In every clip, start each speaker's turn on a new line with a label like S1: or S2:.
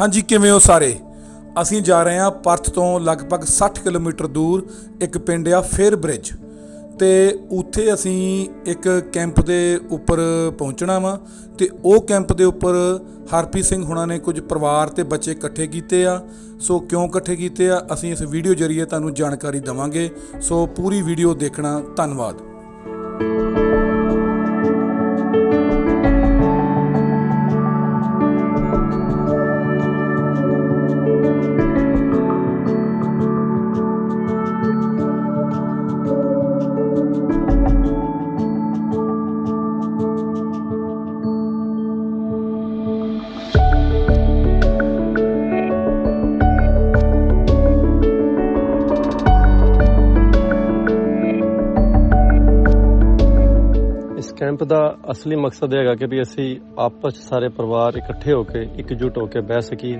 S1: ਹਾਂਜੀ, ਕਿਵੇਂ ਹੋ ਸਾਰੇ? ਅਸੀਂ ਜਾ ਰਹੇ ਹਾਂ ਪਰਥ ਤੋਂ ਲਗਭਗ 60 ਕਿਲੋਮੀਟਰ ਦੂਰ ਇੱਕ ਪਿੰਡ ਆ ਫੇਰ ਬ੍ਰਿਜ। ਤੇ ਉੱਥੇ ਅਸੀਂ ਇੱਕ ਕੈਂਪ ਦੇ ਉੱਪਰ ਪਹੁੰਚਣਾ ਵਾ ਤੇ ਉਹ ਕੈਂਪ ਦੇ ਉੱਪਰ ਹਰਪ੍ਰੀਤ ਸਿੰਘ ਹੁਣਾਂ ਨੇ ਕੁਝ ਪਰਿਵਾਰ ਤੇ ਬੱਚੇ ਇਕੱਠੇ ਕੀਤੇ ਆ। ਸੋ ਕਿਉਂ ਇਕੱਠੇ ਕੀਤੇ ਆ? ਅਸੀਂ ਇਸ ਵੀਡੀਓ ਜਰੀਏ ਤੁਹਾਨੂੰ ਜਾਣਕਾਰੀ ਦਵਾਂਗੇ। ਸੋ ਪੂਰੀ ਵੀਡੀਓ ਦੇਖਣਾ। ਧੰਨਵਾਦ।
S2: ਕੈਂਪ ਦਾ ਅਸਲੀ ਮਕਸਦ ਇਹ ਹੈਗਾ ਕਿ ਵੀ ਅਸੀਂ ਆਪਸ 'ਚ ਸਾਰੇ ਪਰਿਵਾਰ ਇਕੱਠੇ ਹੋ ਕੇ, ਇਕਜੁੱਟ ਹੋ ਕੇ ਬਹਿ ਸਕੀਏ।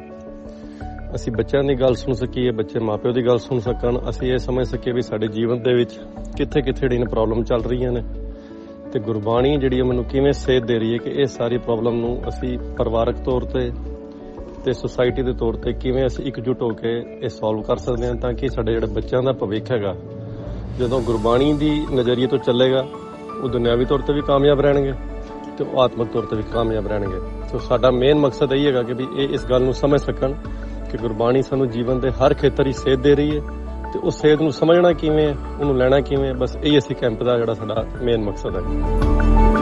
S2: ਅਸੀਂ ਬੱਚਿਆਂ ਦੀ ਗੱਲ ਸੁਣ ਸਕੀਏ, ਬੱਚੇ ਮਾਪਿਓ ਦੀ ਗੱਲ ਸੁਣ ਸਕਣ। ਅਸੀਂ ਇਹ ਸਮਝ ਸਕੀਏ ਵੀ ਸਾਡੇ ਜੀਵਨ ਦੇ ਵਿੱਚ ਕਿੱਥੇ ਕਿੱਥੇ ਜਿਹੜੀਆਂ ਪ੍ਰੋਬਲਮ ਚੱਲ ਰਹੀਆਂ ਨੇ। ਤੇ ਗੁਰਬਾਣੀ ਜਿਹੜੀ ਹੈ ਮੈਨੂੰ ਕਿਵੇਂ ਸੇਧ ਦੇ ਰਹੀ ਹੈ ਕਿ ਇਹ ਸਾਰੀ ਪ੍ਰੋਬਲਮ ਨੂੰ ਅਸੀਂ ਪਰਿਵਾਰਕ ਤੌਰ ਤੇ ਤੇ ਸੁਸਾਇਟੀ ਦੇ ਤੌਰ ਤੇ ਕਿਵੇਂ ਅਸੀਂ ਇਕਜੁੱਟ ਹੋ ਕੇ ਇਹ ਸੋਲਵ ਕਰ ਸਕਦੇ ਹਾਂ ਤਾਂ ਕਿ ਸਾਡੇ ਜਿਹੜੇ ਬੱਚਿਆਂ ਦਾ ਭਵਿੱਖ ਹੈਗਾ, ਜਦੋਂ ਗੁਰਬਾਣੀ ਦੀ ਨਜ਼ਰੀਏ ਤੋਂ ਚੱਲੇਗਾ ਉਹ ਦੁਨਿਆਵੀ ਤੌਰ ਤੇ ਵੀ ਕਾਮਯਾਬ ਰਹਿਣਗੇ ਤੇ ਉਹ ਆਤਮਿਕ ਤੌਰ ਤੇ ਵੀ ਕਾਮਯਾਬ ਰਹਿਣਗੇ। ਸੋ ਸਾਡਾ ਮੇਨ ਮਕਸਦ ਇਹ ਹੈਗਾ ਕਿ ਵੀ ਇਹ ਇਸ ਗੱਲ ਨੂੰ ਸਮਝ ਸਕਣ ਕਿ ਗੁਰਬਾਣੀ ਸਾਨੂੰ ਜੀਵਨ ਦੇ ਹਰ ਖੇਤਰ ਹੀ ਸੇਧ ਦੇ ਰਹੀ ਹੈ ਤੇ ਉਹ ਸੇਧ ਨੂੰ ਸਮਝਣਾ ਕਿਵੇਂ ਹੈ, ਉਹਨੂੰ ਲੈਣਾ ਕਿਵੇਂ ਹੈ, ਬਸ ਇਹ ਅਸੀਂ ਕੈਂਪ ਦਾ ਜਿਹੜਾ ਸਾਡਾ ਮੇਨ ਮਕਸਦ ਹੈ।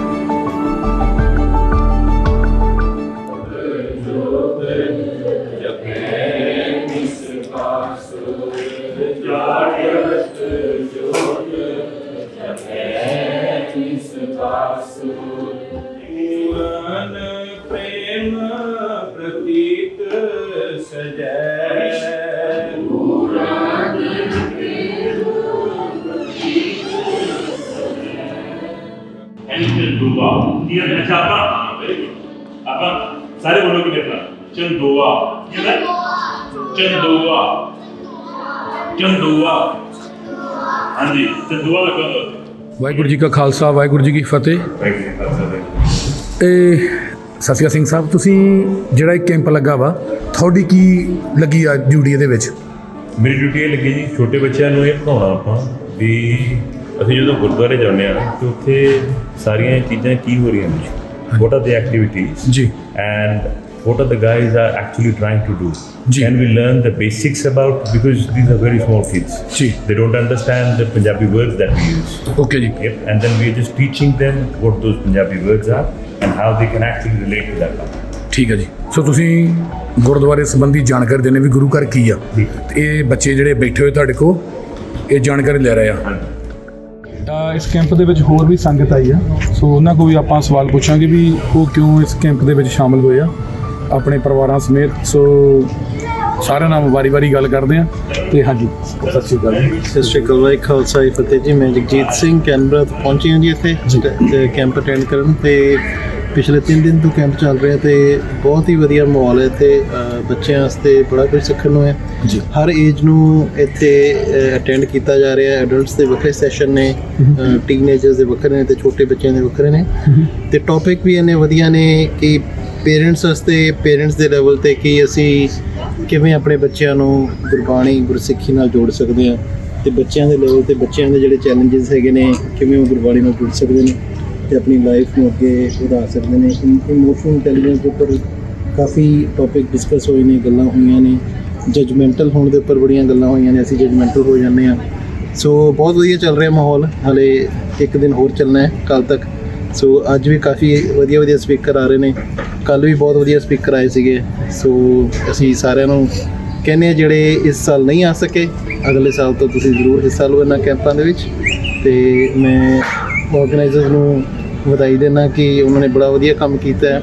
S3: ਚੰਦੋਆ ਹਾਂਜੀ ਚੰਦੋਆ ਲਗਾ
S1: ਵਾਹਿਗੁਰੂ ਜੀ ਕਾ ਖਾਲਸਾ ਵਾਹਿਗੁਰੂ ਜੀ ਕੀ ਫਤਿਹ। ਇਹ ਸਤਿਆ ਸਿੰਘ ਸਾਹਿਬ ਤੁਸੀਂ ਜਿਹੜਾ ਇਹ ਕੈਂਪ ਲੱਗਾ ਵਾ ਤੁਹਾਡੀ ਕੀ ਲੱਗੀ ਆ ਡਿਊਟੀ ਇਹਦੇ ਵਿੱਚ?
S3: ਮੇਰੀ ਡਿਊਟੀ ਇਹ ਲੱਗੀ ਜੀ ਛੋਟੇ ਬੱਚਿਆਂ ਨੂੰ ਇਹ ਪੜਾਉਣਾ ਆਪਾਂ ਵੀ ਅਸੀਂ ਜਦੋਂ ਗੁਰਦੁਆਰੇ ਜਾਂਦੇ ਆ ਤੇ ਉੱਥੇ ਸਾਰੀਆਂ ਚੀਜ਼ਾਂ ਕੀ ਹੋ ਰਹੀਆਂ ਨੇ what are the activities?
S1: ਜੀ।
S3: And what are the guys are actually trying to do
S1: Ji.
S3: can we learn the basics about because these are very small kids
S1: Ji.
S3: they don't understand the punjabi words that we use
S1: okay ji
S3: yep and then we're just teaching them what those punjabi words are and how they can actually relate to that language
S1: ਠੀਕ ਹੈ ਜੀ ਸੋ ਤੁਸੀਂ ਗੁਰਦੁਆਰੇ ਸੰਬੰਧੀ ਜਾਣਕਾਰੀ ਦੇਣੇ ਵੀ ਗੁਰੂ ਘਰ ਕੀ ਆ
S3: ਜੀ।
S1: ਤੇ ਇਹ ਬੱਚੇ ਜਿਹੜੇ ਬੈਠੇ ਹੋਏ ਤੁਹਾਡੇ ਕੋਲ ਇਹ ਜਾਣਕਾਰੀ ਲੈ ਰਹੇ ਆ
S4: ਤਾਂ ਇਸ ਕੈਂਪ ਦੇ ਵਿੱਚ ਹੋਰ ਵੀ ਸੰਗਤ ਆਈ ਆ ਸੋ ਉਹਨਾਂ ਕੋਲ ਵੀ ਆਪਾਂ ਸਵਾਲ ਪੁੱਛਾਂਗੇ ਵੀ ਉਹ ਕਿਉਂ ਇਸ ਕੈਂਪ ਦੇ ਵਿੱਚ ਸ਼ਾਮਲ ਹੋਏ ਆ ਆਪਣੇ ਪਰਿਵਾਰਾਂ ਸਮੇਤ ਸੋ ਸਾਰਿਆਂ ਨਾਲ ਵਾਰੀ-ਵਾਰੀ ਗੱਲ ਕਰਦੇ ਆ ਤੇ ਹਾਂਜੀ। ਸਤਿ ਸ਼੍ਰੀ ਅਕਾਲ
S5: ਸਤਿ ਸ਼੍ਰੀ ਅਕਾਲ ਵਾਹਿ ਖਾਲਸਾ ਫਤਿਹ ਜੀ। ਮੈਂ ਜਗਜੀਤ ਸਿੰਘ ਕੈਨਬਰਾ ਤੋਂ ਪਹੁੰਚੀ ਹਾਂ ਜੀ ਇੱਥੇ ਤੇ ਕੈਂਪ ਅਟੈਂਡ ਕਰਨ ਤੇ ਪਿਛਲੇ 3 ਦਿਨ ਤੋਂ ਕੈਂਪ ਚੱਲ ਰਿਹਾ ਤੇ ਬਹੁਤ ਹੀ ਵਧੀਆ ਮਾਹੌਲ ਹੈ ਤੇ ਬੱਚਿਆਂ ਵਾਸਤੇ ਬੜਾ ਕੁਝ ਸਿੱਖਣ ਨੂੰ ਹੈ। ਹਰ ਏਜ ਨੂੰ ਇੱਥੇ ਅਟੈਂਡ ਕੀਤਾ ਜਾ ਰਿਹਾ। ਹੈ ਐਡਲਟਸ ਦੇ ਵੱਖਰੇ ਸੈਸ਼ਨ ਨੇ ਟੀਨੇਜਰਸ ਦੇ ਵੱਖਰੇ ਨੇ ਤੇ ਛੋਟੇ ਬੱਚਿਆਂ ਦੇ ਵੱਖਰੇ ਨੇ। ਤੇ ਟੌਪਿਕ ਵੀ ਇੰਨੇ ਵਧੀਆ ਨੇ ਕਿ ਪੇਰੈਂਟਸ ਵਾਸਤੇ ਪੇਰੈਂਟਸ ਦੇ ਲੈਵਲ ਤੇ ਕਿ ਅਸੀਂ ਕਿਵੇਂ ਆਪਣੇ ਬੱਚਿਆਂ ਨੂੰ ਗੁਰਬਾਣੀ, ਗੁਰਸਿੱਖੀ ਨਾਲ ਜੋੜ ਸਕਦੇ ਹਾਂ? ਤੇ ਬੱਚਿਆਂ ਦੇ ਲੈਵਲ ਤੇ ਬੱਚਿਆਂ ਦੇ ਜਿਹੜੇ ਚੈਲੰਜਸ ਹੈਗੇ ਨੇ, ਕਿਵੇਂ ਉਹ ਗੁਰਬਾਣੀ ਨਾਲ ਜੁੜ ਸਕਦੇ ਨੇ ਤੇ ਆਪਣੀ ਲਾਈਫ ਨੂੰ ਅੱਗੇ ਵਧਾ ਸਕਦੇ ਨੇ? ਇਮੋਸ਼ਨਲ ਇੰਟੈਲੀਜੈਂਸ ਦੇ ਉੱਪਰ ਕਾਫੀ ਟੌਪਿਕ ਡਿਸਕਸ ਹੋਏ ਨੇ, ਗੱਲਾਂ ਹੋਈਆਂ ਨੇ। ਜਜਮੈਂਟਲ ਹੋਣ ਦੇ ਉੱਪਰ ਬੜੀਆਂ ਗੱਲਾਂ ਹੋਈਆਂ ਨੇ, ਅਸੀਂ ਜਜਮੈਂਟਲ ਹੋ ਜਾਂਦੇ ਆ ਸੋ ਬਹੁਤ ਵਧੀਆ ਚੱਲ ਰਿਹਾ ਮਾਹੌਲ। ਹਲੇ ਇੱਕ ਦਿਨ ਹੋਰ ਚੱਲਣਾ ਹੈ ਕੱਲ ਤੱਕ। ਸੋ ਅੱਜ ਵੀ ਕਾਫੀ ਵਧੀਆ ਵਧੀਆ ਸਪੀਕਰ ਆ ਰਹੇ ਨੇ। ਕੱਲ ਵੀ ਬਹੁਤ ਵਧੀਆ ਸਪੀਕਰ ਆਏ ਸੀਗੇ। ਸੋ ਅਸੀਂ ਸਾਰਿਆਂ ਨੂੰ ਕਹਿੰਦੇ ਆ ਜਿਹੜੇ ਇਸ ਸਾਲ ਨਹੀਂ ਆ ਸਕੇ ਅਗਲੇ ਸਾਲ ਤੋਂ ਤੁਸੀਂ ਜ਼ਰੂਰ ਹਿੱਸਾ ਲਓ ਇਹਨਾਂ ਕੈਂਪਾਂ ਦੇ ਵਿੱਚ। ਤੇ ਮੈਂ ਆਰਗੇਨਾਈਜ਼ਰਸ ਨੂੰ ਵਧਾਈ ਦੇਣਾ ਕਿ ਉਹਨਾਂ ਨੇ ਬੜਾ ਵਧੀਆ ਕੰਮ ਕੀਤਾ ਹੈ।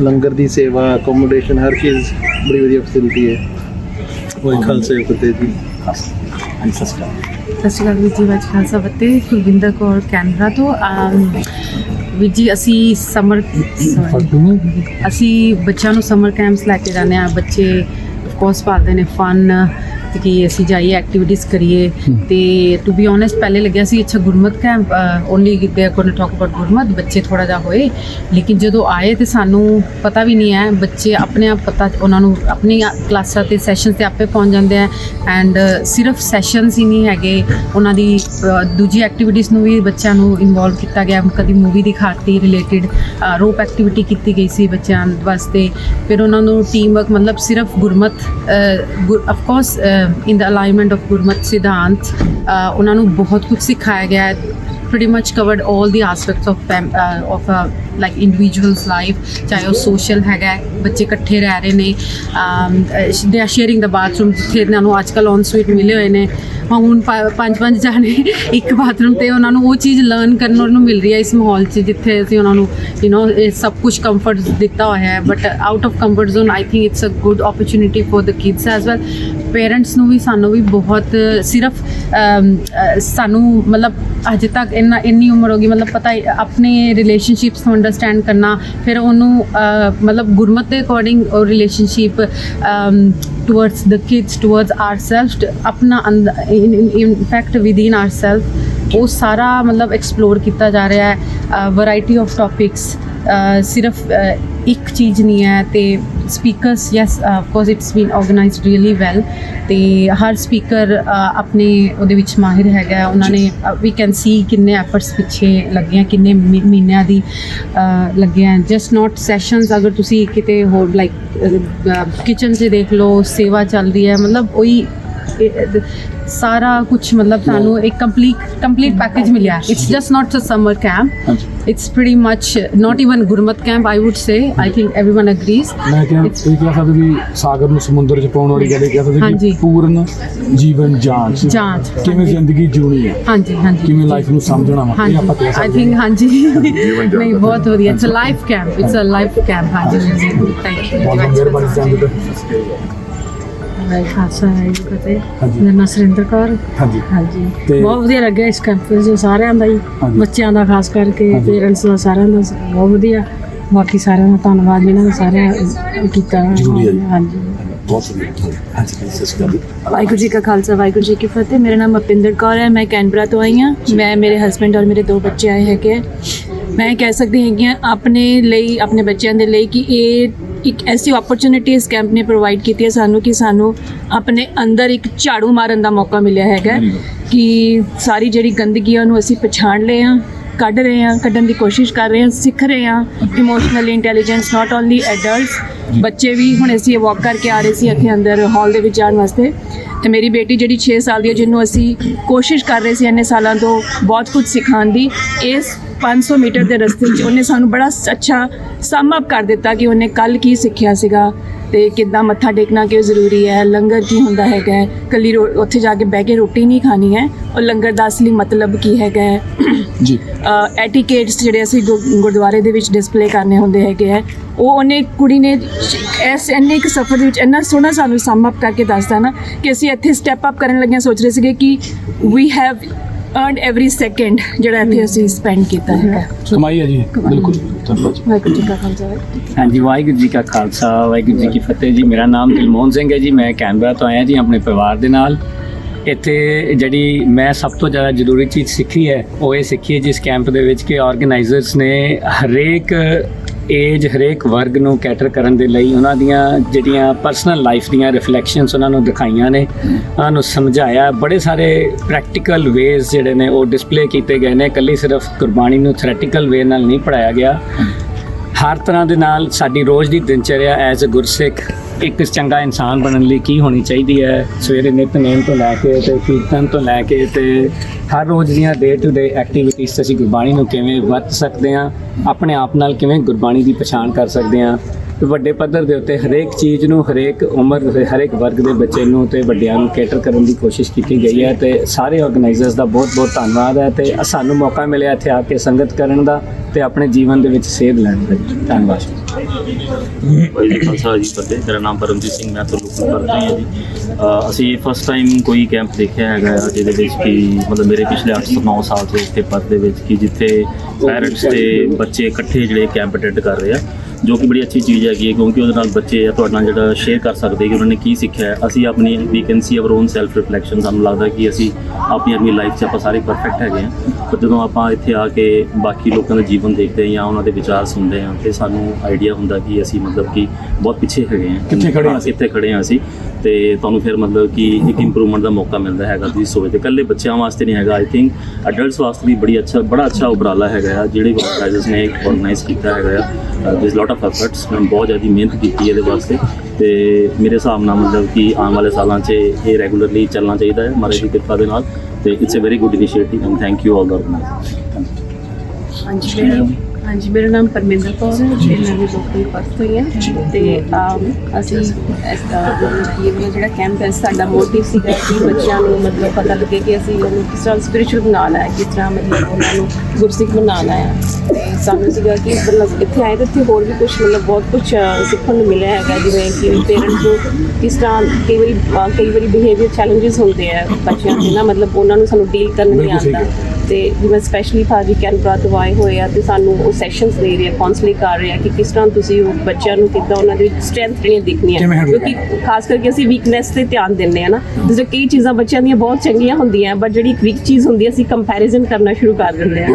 S5: ਲੰਗਰ ਦੀ ਸੇਵਾ ਅਕੋਮੋਡੇਸ਼ਨ ਹਰ ਚੀਜ਼ ਬੜੀ ਵਧੀਆ ਫੈਸਿਲਿਟੀ ਹੈ। ਉਹ ਖਾਲਸਾ ਜੀ। ਫਤਿਹ ਜੀ
S6: ਸਤਿ ਸ਼੍ਰੀ ਅਕਾਲ ਵੀਰ ਜੀ ਵਾਜ ਖਾਲਸਾ ਫਤਿਹ ਕੁਲਵਿੰਦਰ ਕੌਰ ਕੈਨਬਰਾ ਤੋਂ। ਵੀਰ ਜੀ, ਅਸੀਂ ਸਮਰ ਅਸੀਂ ਬੱਚਿਆਂ ਨੂੰ ਸਮਰ ਕੈਂਪਸ ਲੈ ਕੇ ਜਾਂਦੇ ਆ ਬੱਚੇ ਕੋਰਸ ਪਾਲਦੇ ਨੇ ਫਨ ਕਿ ਅਸੀਂ ਜਾਈਏ ਐਕਟੀਵਿਟੀਜ਼ ਕਰੀਏ। ਤੇ ਟੂ ਬੀ ਓਨੈਸਟ ਪਹਿਲੇ ਲੱਗਿਆ ਸੀ ਅੱਛਾ ਗੁਰਮਤ ਕੈਂਪ ਓਨਲੀ ਦੇ ਟੂ ਟਾਕ ਅਬਾਊਟ ਗੁਰਮਤ ਬੱਚੇ ਥੋੜਾ ਜਿਹਾ ਹੋਏ। ਲੇਕਿਨ ਜਦੋਂ ਆਏ ਤੇ ਸਾਨੂੰ ਪਤਾ ਵੀ ਨਹੀਂ ਹੈ ਬੱਚੇ ਆਪਣੇ ਆਪ ਪਤਾ ਉਹਨਾਂ ਨੂੰ ਆਪਣੀ ਕਲਾਸਾਂ ਤੇ ਸੈਸ਼ਨ ਤੇ ਆਪੇ ਪਹੁੰਚ ਜਾਂਦੇ ਆ ਐਂਡ ਸਿਰਫ ਸੈਸ਼ਨਸ ਹੀ ਨਹੀਂ ਹੈਗੇ ਉਹਨਾਂ ਦੀ ਦੂਜੀ ਐਕਟੀਵਿਟੀਜ਼ ਨੂੰ ਵੀ ਬੱਚਿਆਂ ਨੂੰ ਇਨਵੋਲਵ ਕੀਤਾ ਗਿਆ। ਕਦੀ ਮੂਵੀ ਦਿਖਾਤੀ ਰਿਲੇਟਡ ਰੋਪ ਐਕਟੀਵਿਟੀ ਕੀਤੀ ਗਈ ਸੀ ਬੱਚਿਆਂ ਵਾਸਤੇ। ਫਿਰ ਉਹਨਾਂ ਨੂੰ ਟੀਮ ਵਰਕ ਮਤਲਬ ਸਿਰਫ Gurmat of course in the alignment of Gurmat ਸਿਧਾਂਤ ਉਹਨਾਂ ਨੂੰ ਬਹੁਤ ਕੁਝ ਸਿਖਾਇਆ ਗਿਆ ਹੈ pretty much covered all the aspects of fam, uh, of a ਚਾਹੇ ਉਹ ਸੋਸ਼ਲ ਹੈਗਾ ਬੱਚੇ ਇਕੱਠੇ ਰਹਿ ਰਹੇ ਨੇ they are sharing the bathroom ਜਿੱਥੇ ਇਹਨਾਂ ਨੂੰ ਅੱਜ ਅੱਜਕੱਲ ਔਨ ਸਵੀਟ ਮਿਲੇ ਹੋਏ ਨੇ। ਹੁਣ ਪੰਜ ਪੰਜ ਜਾਣੇ ਇੱਕ ਬਾਥਰੂਮ ਤੇ ਉਹਨਾਂ ਨੂੰ ਉਹ ਚੀਜ਼ ਲਰਨ ਕਰਨ ਨੂੰ ਮਿਲ ਰਹੀ ਹੈ ਇਸ ਮਾਹੌਲ 'ਚ ਜਿੱਥੇ ਅਸੀਂ ਉਹਨਾਂ ਨੂੰ ਯੂ نو ਸਭ ਕੁਝ ਕੰਫਰਟ ਦਿੱਤਾ ਹੋਇਆ ਹੈ। But out of comfort zone I think it's a good opportunity for the kids as well parents ਨੂੰ ਵੀ, ਸਾਨੂੰ ਵੀ ਬਹੁਤ, ਸਿਰਫ ਸਾਨੂੰ ਮਤਲਬ ਅਜੇ ਤੱਕ ਇੰਨਾ, ਇੰਨੀ ਉਮਰ ਹੋ ਗਈ, ਮਤਲਬ ਪਤਾ ਹੀ, ਆਪਣੇ ਰਿਲੇਸ਼ਨਸ਼ਿਪਸ ਨੂੰ ਅੰਡਰਸਟੈਂਡ ਕਰਨਾ, ਫਿਰ ਉਹਨੂੰ ਮਤਲਬ ਗੁਰਮਤ ਦੇ ਅਕੋਰਡਿੰਗ ਉਹ relationship towards the kids towards ourself ਆਪਣਾ ਇਨ ਫੈਕਟ ਵਿਦਿਨ ਆਰਸੈਲਫ ਉਹ ਸਾਰਾ ਮਤਲਬ ਐਕਸਪਲੋਰ ਕੀਤਾ ਜਾ ਰਿਹਾ ਹੈ ਵੈਰਾਈਟੀ ਆਫ ਟੌਪਿਕਸ ਸਿਰਫ ਇੱਕ ਚੀਜ਼ ਨਹੀਂ ਹੈ ਤੇ speakers yes of course it's been organised really well ਤੇ ਹਰ ਸਪੀਕਰ ਆਪਣੇ ਉਹਦੇ ਵਿੱਚ ਮਾਹਿਰ ਹੈਗਾ ਉਹਨਾਂ ਨੇ ਵੀ ਕੈਨ ਸੀ ਕਿੰਨੇ ਐਫਰਟਸ ਪਿੱਛੇ ਲੱਗੇ ਆ ਕਿੰਨੇ ਮਹੀ- ਮਹੀਨਿਆਂ ਦੀ ਅ, ਲੱਗੇ ਆ ਜਸਟ ਨਾਟ ਸੈਸ਼ਨਸ ਅਗਰ ਤੁਸੀਂ ਕਿਤੇ ਹੋਰ ਲਾਈਕ ਕਿਚਨ 'ਚ ਦੇਖ ਲਓ ਸੇਵਾ ਚੱਲ ਰਹੀ ਹੈ ਮਤਲਬ ਉਹੀ ਸਾਰਾ ਕੁਝ ਮਤਲਬ ਤੁਹਾਨੂੰ ਇੱਕ ਕੰਪਲੀਟ ਕੰਪਲੀਟ ਪੈਕੇਜ ਮਿਲਿਆ it's just not a summer camp it's pretty much not even Gurmat camp I would say I think everyone agrees
S4: ਮੈਂ ਕਿਹਾ
S6: It's-
S4: ਇਹ ਕਿਹਾ ਸਕਦੇ ਵੀ ਸਾਗਰ ਨੂੰ ਸਮੁੰਦਰ 'ਚ ਪਾਉਣ ਵਾਲੀ ਗੱਲ ਇਹ ਕਿਹਾ ਸਕਦੇ
S6: ਹਾਂਜੀ।
S4: ਕਿ ਪੂਰਨ ਜੀਵਨ ਜਾਂਚ
S6: ਜਾਂਚ,
S4: ਕਿਵੇਂ
S6: ਹਾਂਜੀ।
S4: ਜ਼ਿੰਦਗੀ ਜਿਉਣੀ ਹੈ
S6: ਹਾਂਜੀ ਹਾਂਜੀ
S4: ਕਿਵੇਂ ਲਾਈਫ ਨੂੰ ਸਮਝਣਾ ਵਾ ਇਹ
S6: ਹਾਂਜੀ
S4: ਆਪਾਂ ਕਹਿ
S6: ਆਈ
S4: ਸਕਦੇ
S6: ਥਿੰਕ ਹਾਂਜੀ ਨਹੀਂ ਬਹੁਤ ਵਧੀਆ it's a life camp it's a life camp ਹਾਂਜੀ ਥੈਂਕ ਯੂ
S4: ਬਹੁਤ ਬਹੁਤ ਮਿਹਰਬਾਨੀ ਸੰਗਤ
S7: ਖਾਲਸਾ ਵਾਹਿਗੁਰੂ ਫਤਿਹ
S4: ਹਾਂਜੀ।
S7: ਮੇਰਾ ਨਾਮ ਸੁਰਿੰਦਰ ਕੌਰ
S4: ਹਾਂਜੀ
S7: ਹਾਂਜੀ
S4: ਤੇ-
S7: ਬਹੁਤ ਵਧੀਆ ਲੱਗਿਆ ਇਸ ਕੈਂਪ ਵਿੱਚ ਸਾਰਿਆਂ ਦਾ ਹੀ
S4: ਹਾਂਜੀ।
S7: ਬੱਚਿਆਂ ਦਾ ਖਾਸ ਕਰਕੇ
S4: ਹਾਂਜੀ।
S7: ਪੇਰੈਂਟਸ ਦਾ ਸਾਰਿਆਂ ਦਾ ਬਹੁਤ ਵਧੀਆ ਬਾਕੀ ਸਾਰਿਆਂ ਦਾ ਧੰਨਵਾਦ ਜਿਨ੍ਹਾਂ ਨੇ ਸਾਰਿਆਂ ਕੀਤਾ
S4: ਜ਼ਰੂਰੀ ਹੈ ਜੀ।
S7: ਹਾਂਜੀ
S4: ਬਹੁਤ ਵਧੀਆ ਹਾਂਜੀ ਸਤਿ ਸ਼੍ਰੀ ਅਕਾਲ ਜੀ।
S8: ਵਾਹਿਗੁਰੂ ਜੀ ਕਾ ਖਾਲਸਾ ਵਾਹਿਗੁਰੂ ਜੀ ਕੀ ਫਤਿਹ ਮੇਰਾ ਨਾਮ ਅਪਿੰਦਰ ਕੌਰ ਹੈ ਮੈਂ ਕੈਨਬਰਾ ਤੋਂ ਆਈ ਹਾਂ ਮੈਂ ਮੇਰੇ ਹਸਬੰਡ ਔਰ ਮੇਰੇ ਦੋ ਬੱਚੇ ਆਏ ਹੈਗੇ ਹੈ। ਮੈਂ ਕਹਿ ਸਕਦੀ ਹੈਗੀ ਹਾਂ ਆਪਣੇ ਲਈ ਆਪਣੇ ਬੱਚਿਆਂ ਦੇ ਲਈ ਕਿ ਇਹ ਇੱਕ ਐਸੀ ਓਪਰਚ्युनिटी ਇਸ ਕੈਂਪ ਨੇ ਪ੍ਰੋਵਾਈਡ ਕੀਤੀ ਹੈ ਸਾਨੂੰ ਕਿ ਸਾਨੂੰ ਆਪਣੇ ਅੰਦਰ ਇੱਕ ਝਾੜੂ ਮਾਰਨ ਦਾ ਮੌਕਾ ਮਿਲਿਆ ਹੈਗਾ ਕਿ ਸਾਰੀ ਜਿਹੜੀ ਗੰਦਗੀ ਆ ਉਹਨੂੰ ਅਸੀਂ ਪਛਾਣ ਲਏ ਆ ਕੱਢ ਰਹੇ ਆ ਕੱਢਣ ਦੀ ਕੋਸ਼ਿਸ਼ ਕਰ ਰਹੇ ਆ ਸਿੱਖ ਰਹੇ ਆ emotionally intelligence not only adults ਬੱਚੇ ਵੀ ਹੁਣ ਅਸੀਂ ਵਾਕ ਕਰਕੇ ਆ ਰਹੇ ਸੀ ਇੱਥੇ ਅੰਦਰ ਹਾਲ ਦੇ ਵਿੱਚ ਜਾਣ ਵਾਸਤੇ। ਤੇ ਮੇਰੀ ਬੇਟੀ ਜਿਹੜੀ 6 ਸਾਲ ਦੀ ਹੈ ਜਿਹਨੂੰ ਅਸੀਂ ਕੋਸ਼ਿਸ਼ ਕਰ ਰਹੇ ਸੀ ਇੰਨੇ ਸਾਲਾਂ ਤੋਂ ਬਹੁਤ ਕੁਝ ਸਿਖਾਉਣ ਦੀ ਇਸ 500 ਮੀਟਰ ਦੇ ਰਸਤੇ 'ਚ ਉਹਨੇ ਸਾਨੂੰ ਬੜਾ ਅੱਛਾ ਸਮ ਅਪ ਕਰ ਦਿੱਤਾ ਕਿ ਉਹਨੇ ਕੱਲ ਕੀ ਸਿੱਖਿਆ ਸੀਗਾ ਤੇ ਕਿੱਦਾਂ ਮੱਥਾ ਟੇਕਣਾ ਕਿਉਂ ਜ਼ਰੂਰੀ ਹੈ ਲੰਗਰ ਕੀ ਹੁੰਦਾ ਹੈਗਾ ਕੱਲੀ ਉੱਥੇ ਜਾ ਕੇ ਬਹਿ ਕੇ ਰੋਟੀ ਨਹੀਂ ਖਾਣੀ ਹੈ ਉਹ ਲੰਗਰ ਦਾ ਅਸਲੀ ਮਤਲਬ ਕੀ ਹੈਗਾ
S4: ਜੀ।
S8: ਐਟੀਕੇਟਸ ਜਿਹੜੇ ਅਸੀਂ ਗੁਰਦੁਆਰੇ ਦੇ ਵਿੱਚ ਡਿਸਪਲੇ ਕਰਨੇ ਹੁੰਦੇ ਹੈਗੇ ਹੈ ਉਹ ਉਹਨੇ ਕੁੜੀ ਨੇ ਐਸ ਇੰਨੇ ਇੱਕ ਸਫ਼ਰ ਦੇ ਵਿੱਚ ਇੰਨਾ ਸੋਹਣਾ ਸਾਨੂੰ ਸਮ ਅਪ ਕਰਕੇ ਦੱਸਦਾ ਨਾ ਕਿ ਅਸੀਂ ਇੱਥੇ ਸਟੈਪ ਅਪ ਕਰਨ ਲੱਗਿਆ ਸੋਚ ਰਹੇ ਸੀਗੇ ਕਿ we have earned every second ਜਿਹੜਾ ਇੱਥੇ ਅਸੀਂ ਸਪੈਂਡ ਕੀਤਾ ਹੈਗਾ
S4: ਕਮਾਈ ਹੈ ਜੀ ਬਿਲਕੁਲ। ਧੰਨਵਾਦ ਜੀ।
S8: ਵਾਹਿਗੁਰੂ ਜੀ ਕਾ ਖਾਲਸਾ
S9: ਹਾਂਜੀ ਵਾਹਿਗੁਰੂ ਜੀ ਕਾ ਖਾਲਸਾ ਵਾਹਿਗੁਰੂ ਜੀ ਕੀ ਫਤਿਹ ਜੀ। ਮੇਰਾ ਨਾਮ ਦਿਲਮੋਹਨ ਸਿੰਘ ਹੈ ਜੀ ਮੈਂ ਕੈਨਬਰਾ ਤੋਂ ਆਇਆ ਜੀ ਆਪਣੇ ਪਰਿਵਾਰ ਦੇ ਨਾਲ। ਇੱਥੇ ਜਿਹੜੀ ਮੈਂ ਸਭ ਤੋਂ ਜ਼ਿਆਦਾ ਜ਼ਰੂਰੀ ਚੀਜ਼ ਸਿੱਖੀ ਹੈ ਉਹ ਇਹ ਸਿੱਖੀ ਹੈ ਜਿਸ ਕੈਂਪ ਦੇ ਵਿੱਚ ਕਿ ਆਰਗੇਨਾਈਜ਼ਰਸ ਨੇ ਹਰੇਕ ਏਜ ਹਰੇਕ ਵਰਗ ਨੂੰ ਕੈਟਰ ਕਰਨ ਦੇ ਲਈ ਉਹਨਾਂ ਦੀਆਂ ਜਿਹੜੀਆਂ ਪਰਸਨਲ ਲਾਈਫ ਦੀਆਂ ਰਿਫਲੈਕਸ਼ਨਸ ਉਹਨਾਂ ਨੂੰ ਦਿਖਾਈਆਂ ਨੇ, ਉਹਨਾਂ ਨੂੰ ਸਮਝਾਇਆ। ਬੜੇ ਸਾਰੇ ਪ੍ਰੈਕਟੀਕਲ ਵੇਜ਼ ਜਿਹੜੇ ਨੇ ਉਹ ਡਿਸਪਲੇ ਕੀਤੇ ਗਏ ਨੇ। ਇਕੱਲੀ ਸਿਰਫ ਗੁਰਬਾਣੀ ਨੂੰ ਥਿਓਰੈਟੀਕਲ ਵੇ ਨਾਲ ਨਹੀਂ ਪੜਾਇਆ ਗਿਆ। ਹਰ ਤਰ੍ਹਾਂ ਦੇ ਨਾਲ ਸਾਡੀ ਰੋਜ਼ ਦੀ ਦਿਨਚਰਿਆ ਐਜ਼ ਅ ਗੁਰਸਿੱਖ ਇੱਕ ਚੰਗਾ ਇਨਸਾਨ ਬਣਨ ਲਈ ਕੀ ਹੋਣੀ ਚਾਹੀਦੀ ਹੈ? ਸਵੇਰੇ ਨਿਤਨੇਮ ਤੋਂ ਲੈ ਕੇ ਤੇ ਕੀਰਤਨ ਤੋਂ ਲੈ ਕੇ ਤੇ ਹਰ ਰੋਜ਼ ਦੀਆਂ ਡੇ ਟੂ ਡੇ ਐਕਟੀਵਿਟੀਜ਼ ਅਸੀਂ ਗੁਰਬਾਣੀ ਨੂੰ ਕਿਵੇਂ ਵਰਤ ਸਕਦੇ ਹਾਂ? ਆਪਣੇ ਆਪ ਨਾਲ ਕਿਵੇਂ ਗੁਰਬਾਣੀ ਦੀ ਪਛਾਣ ਕਰ ਸਕਦੇ ਹਾਂ? ਤੇ ਵੱਡੇ ਪੱਧਰ ਦੇ ਉੱਤੇ ਹਰੇਕ ਚੀਜ਼ ਨੂੰ, ਹਰੇਕ ਉਮਰ ਦੇ ਹਰੇਕ ਵਰਗ ਦੇ ਬੱਚੇ ਨੂੰ ਤੇ ਵੱਡਿਆਂ ਨੂੰ ਕੇਟਰ ਕਰਨ ਦੀ ਕੋਸ਼ਿਸ਼ ਕੀਤੀ ਗਈ ਹੈ ਤੇ ਸਾਰੇ ਆਰਗੇਨਾਈਜ਼ਰਸ ਦਾ ਬਹੁਤ ਬਹੁਤ ਧੰਨਵਾਦ ਹੈ ਤੇ ਸਾਨੂੰ ਮੌਕਾ ਮਿਲਿਆ ਇੱਥੇ ਆ ਕੇ ਸੰਗਤ ਕਰਨ ਦਾ ਤੇ ਆਪਣੇ ਜੀਵਨ ਦੇ ਵਿੱਚ ਸੇਧ ਲੈਣ ਦਾ ਧੰਨਵਾਦ।
S10: ਭਾਈ ਜੀ ਖਾਲਸਾ ਜੀ ਫਤਿਹ। ਮੇਰਾ ਨਾਮ ਪਰਮਜੀਤ ਸਿੰਘ, ਮੈਂ ਤੁਹਾਨੂੰ ਲੁਕਨ ਕਰਦਾ ਹਾਂ ਜੀ। ਅਸੀਂ ਫਸਟ ਟਾਈਮ ਕੋਈ ਕੈਂਪ ਦੇਖਿਆ ਹੈਗਾ ਜਿਹਦੇ ਵਿੱਚ ਕਿ ਮਤਲਬ ਮੇਰੇ ਪਿਛਲੇ 8 ਤੋਂ 9 ਸਾਲ ਤੋਂ ਇੱਥੇ ਪੜ੍ਹ ਦੇ ਵਿੱਚ ਕਿ ਜਿੱਥੇ ਪੈਰੈਂਟਸ ਤੇ ਬੱਚੇ ਇਕੱਠੇ ਜਿਹੜੇ ਕੈਂਪ ਅਟੈਂਡ ਕਰ ਰਹੇ ਆ। ਜੋ ਕਿ ਬੜੀ ਅੱਛੀ ਚੀਜ਼ ਹੈਗੀ ਹੈ ਕਿਉਂਕਿ ਉਹਦੇ ਨਾਲ ਬੱਚੇ ਆ ਤੁਹਾਡੇ ਨਾਲ ਜਿਹੜਾ ਸ਼ੇਅਰ ਕਰ ਸਕਦੇ ਕਿ ਉਹਨਾਂ ਨੇ ਕੀ ਸਿੱਖਿਆ ਅਸੀਂ ਆਪਣੀ we can see our own self reflection ਸਾਨੂੰ ਲੱਗਦਾ ਕਿ ਅਸੀਂ ਆਪਣੀ ਆਪਣੀ ਲਾਈਫ 'ਚ ਆਪਾਂ ਸਾਰੇ ਪਰਫੈਕਟ ਹੈਗੇ ਹਾਂ। ਪਰ ਜਦੋਂ ਆਪਾਂ ਇੱਥੇ ਆ ਕੇ ਬਾਕੀ ਲੋਕਾਂ ਦਾ ਜੀਵਨ ਦੇਖਦੇ ਹਾਂ ਜਾਂ ਉਹਨਾਂ ਦੇ ਵਿਚਾਰ ਸੁਣਦੇ ਹਾਂ ਤੇ ਸਾਨੂੰ ਆਈਡੀਆ ਹੁੰਦਾ ਕਿ ਅਸੀਂ ਮਤਲਬ ਕਿ ਬਹੁਤ ਪਿੱਛੇ ਹੈਗੇ ਹਾਂ।
S4: ਕਿੱਥੇ ਖੜੇ ਹਾਂ?
S10: ਕਿੱਥੇ ਖੜੇ ਹਾਂ ਅਸੀਂ? ਤੇ ਤੁਹਾਨੂੰ ਫਿਰ ਮਤਲਬ ਕਿ ਇੱਕ ਇੰਪਰੂਵਮੈਂਟ ਦਾ ਮੌਕਾ ਮਿਲਦਾ ਹੈਗਾ ਤੁਸੀਂ ਸੋਚਦੇ। ਇਕੱਲੇ ਬੱਚਿਆਂ ਵਾਸਤੇ ਨਹੀਂ ਹੈਗਾ। ਆਈ ਥਿੰਕ ਅਡਲਟਸ ਵਾਸਤੇ ਵੀ ਬੜੀ ਅੱਛਾ ਬੜਾ ਅੱਛਾ ਉਪਰਾਲਾ ਹੈਗਾ ਆ ਜਿਹੜੇ ਆਰਗੇਨਾਈਜ਼ਰਸ ਨੇ ਆਰਗੇਨਾਈਜ਼ ਕੀਤਾ ਹੈਗਾ ਆ। ਦਿਸ ਲੋਟ ਆਫ ਐਫਰਟਸ ਮੈਂ ਬਹੁਤ ਜ਼ਿਆਦਾ ਮਿਹਨਤ ਕੀਤੀ ਹੈ ਇਹਦੇ ਵਾਸਤੇ। ਤੇ ਮੇਰੇ ਹਿਸਾਬ ਨਾਲ ਮਤਲਬ ਕਿ ਆਉਣ ਵਾਲੇ ਸਾਲਾਂ 'ਚ ਇਹ ਰੈਗੂਲਰਲੀ ਚੱਲਣਾ ਚਾਹੀਦਾ ਹੈ। ਮਾਰੇ ਦੀ ਕਿਰਪਾ ਦੇ ਨਾਲ। ਤੇ it's a very good initiative and thank you all the organisers
S11: ਹਾਂਜੀ ਹਾਂਜੀ ਮੇਰਾ ਨਾਮ ਪਰਮਿੰਦਰ ਕੌਰ ਹੈ ਮੈਂ ਵੀ ਲੋਕਲ ਪਰਸਨ ਹੋਈ ਹਾਂ ਤੇ ਅਸੀਂ ਇਸ ਦਾ ਇਹ ਜਿਹੜਾ ਕੈਂਪ ਹੈ ਸਾਡਾ ਮੋਟਿਵ ਸੀਗਾ ਕਿ ਬੱਚਿਆਂ ਨੂੰ ਮਤਲਬ ਪਤਾ ਲੱਗੇ ਕਿ ਅਸੀਂ ਉਹਨੂੰ ਕਿਸ ਤਰ੍ਹਾਂ ਸਪਿਰਚੁਅਲ ਬਣਾਉਣਾ ਹੈ ਕਿਸ ਤਰ੍ਹਾਂ ਮਤਲਬ ਉਹਨਾਂ ਨੂੰ ਗੁਰਸਿੱਖ ਬਣਾਉਣਾ ਹੈ। ਤੇ ਸਾਨੂੰ ਸੀਗਾ ਕਿ ਮਤਲਬ ਇੱਥੇ ਆਏ ਤਾਂ ਇੱਥੇ ਹੋਰ ਵੀ ਕੁਝ ਮਤਲਬ ਬਹੁਤ ਕੁਝ ਸਿੱਖਣ ਨੂੰ ਮਿਲਿਆ ਹੈਗਾ ਜਿਵੇਂ ਕਿ ਪੇਰੈਂਟਸ ਨੂੰ ਕਿਸ ਤਰ੍ਹਾਂ ਕਈ ਵਾਰੀ ਕਈ ਵਾਰੀ ਬਿਹੇਵੀਅਰ ਚੈਲੰਜਸ ਹੁੰਦੇ ਆ ਬੱਚਿਆਂ ਦੇ ਨਾ ਮਤਲਬ ਉਹਨਾਂ ਨੂੰ ਸਾਨੂੰ ਡੀਲ ਕਰਨਾ ਨਹੀਂ ਆਉਂਦਾ। ਤੇ ਜਿਵੇਂ ਸਪੈਸ਼ਲੀ ਭਾਜੀ ਕੈਨਬਰਾ ਤੋਂ ਆਏ ਹੋਏ ਆ ਤੇ ਸਾਨੂੰ ਉਹ ਸੈਸ਼ਨਸ ਦੇ ਰਹੇ ਆ ਕਾਉਂਸਲਿੰਗ ਕਰ ਰਹੇ ਆ ਕਿ ਕਿਸ ਤਰ੍ਹਾਂ ਤੁਸੀਂ ਉਹ ਬੱਚਿਆਂ ਨੂੰ ਕਿੱਦਾਂ ਉਹਨਾਂ ਦੀ ਸਟਰੈਂਥ ਜਿਹੜੀਆਂ ਦਿਖਣੀਆਂ। ਕਿਉਂਕਿ ਖਾਸ ਕਰਕੇ ਅਸੀਂ ਵੀਕਨੈਸ ਤੇ ਧਿਆਨ ਦਿੰਦੇ ਆ ਨਾ। ਜਿਵੇਂ ਕਈ ਚੀਜ਼ਾਂ ਬੱਚਿਆਂ ਦੀਆਂ ਬਹੁਤ ਚੰਗੀਆਂ ਹੁੰਦੀਆਂ ਬਟ ਜਿਹੜੀ ਇੱਕ ਵੀਕ ਚੀਜ਼ ਹੁੰਦੀ ਹੈ ਅਸੀਂ ਕੰਪੈਰੀਜ਼ਨ ਕਰਨਾ ਸ਼ੁਰੂ ਕਰ ਦਿੰਦੇ ਆ।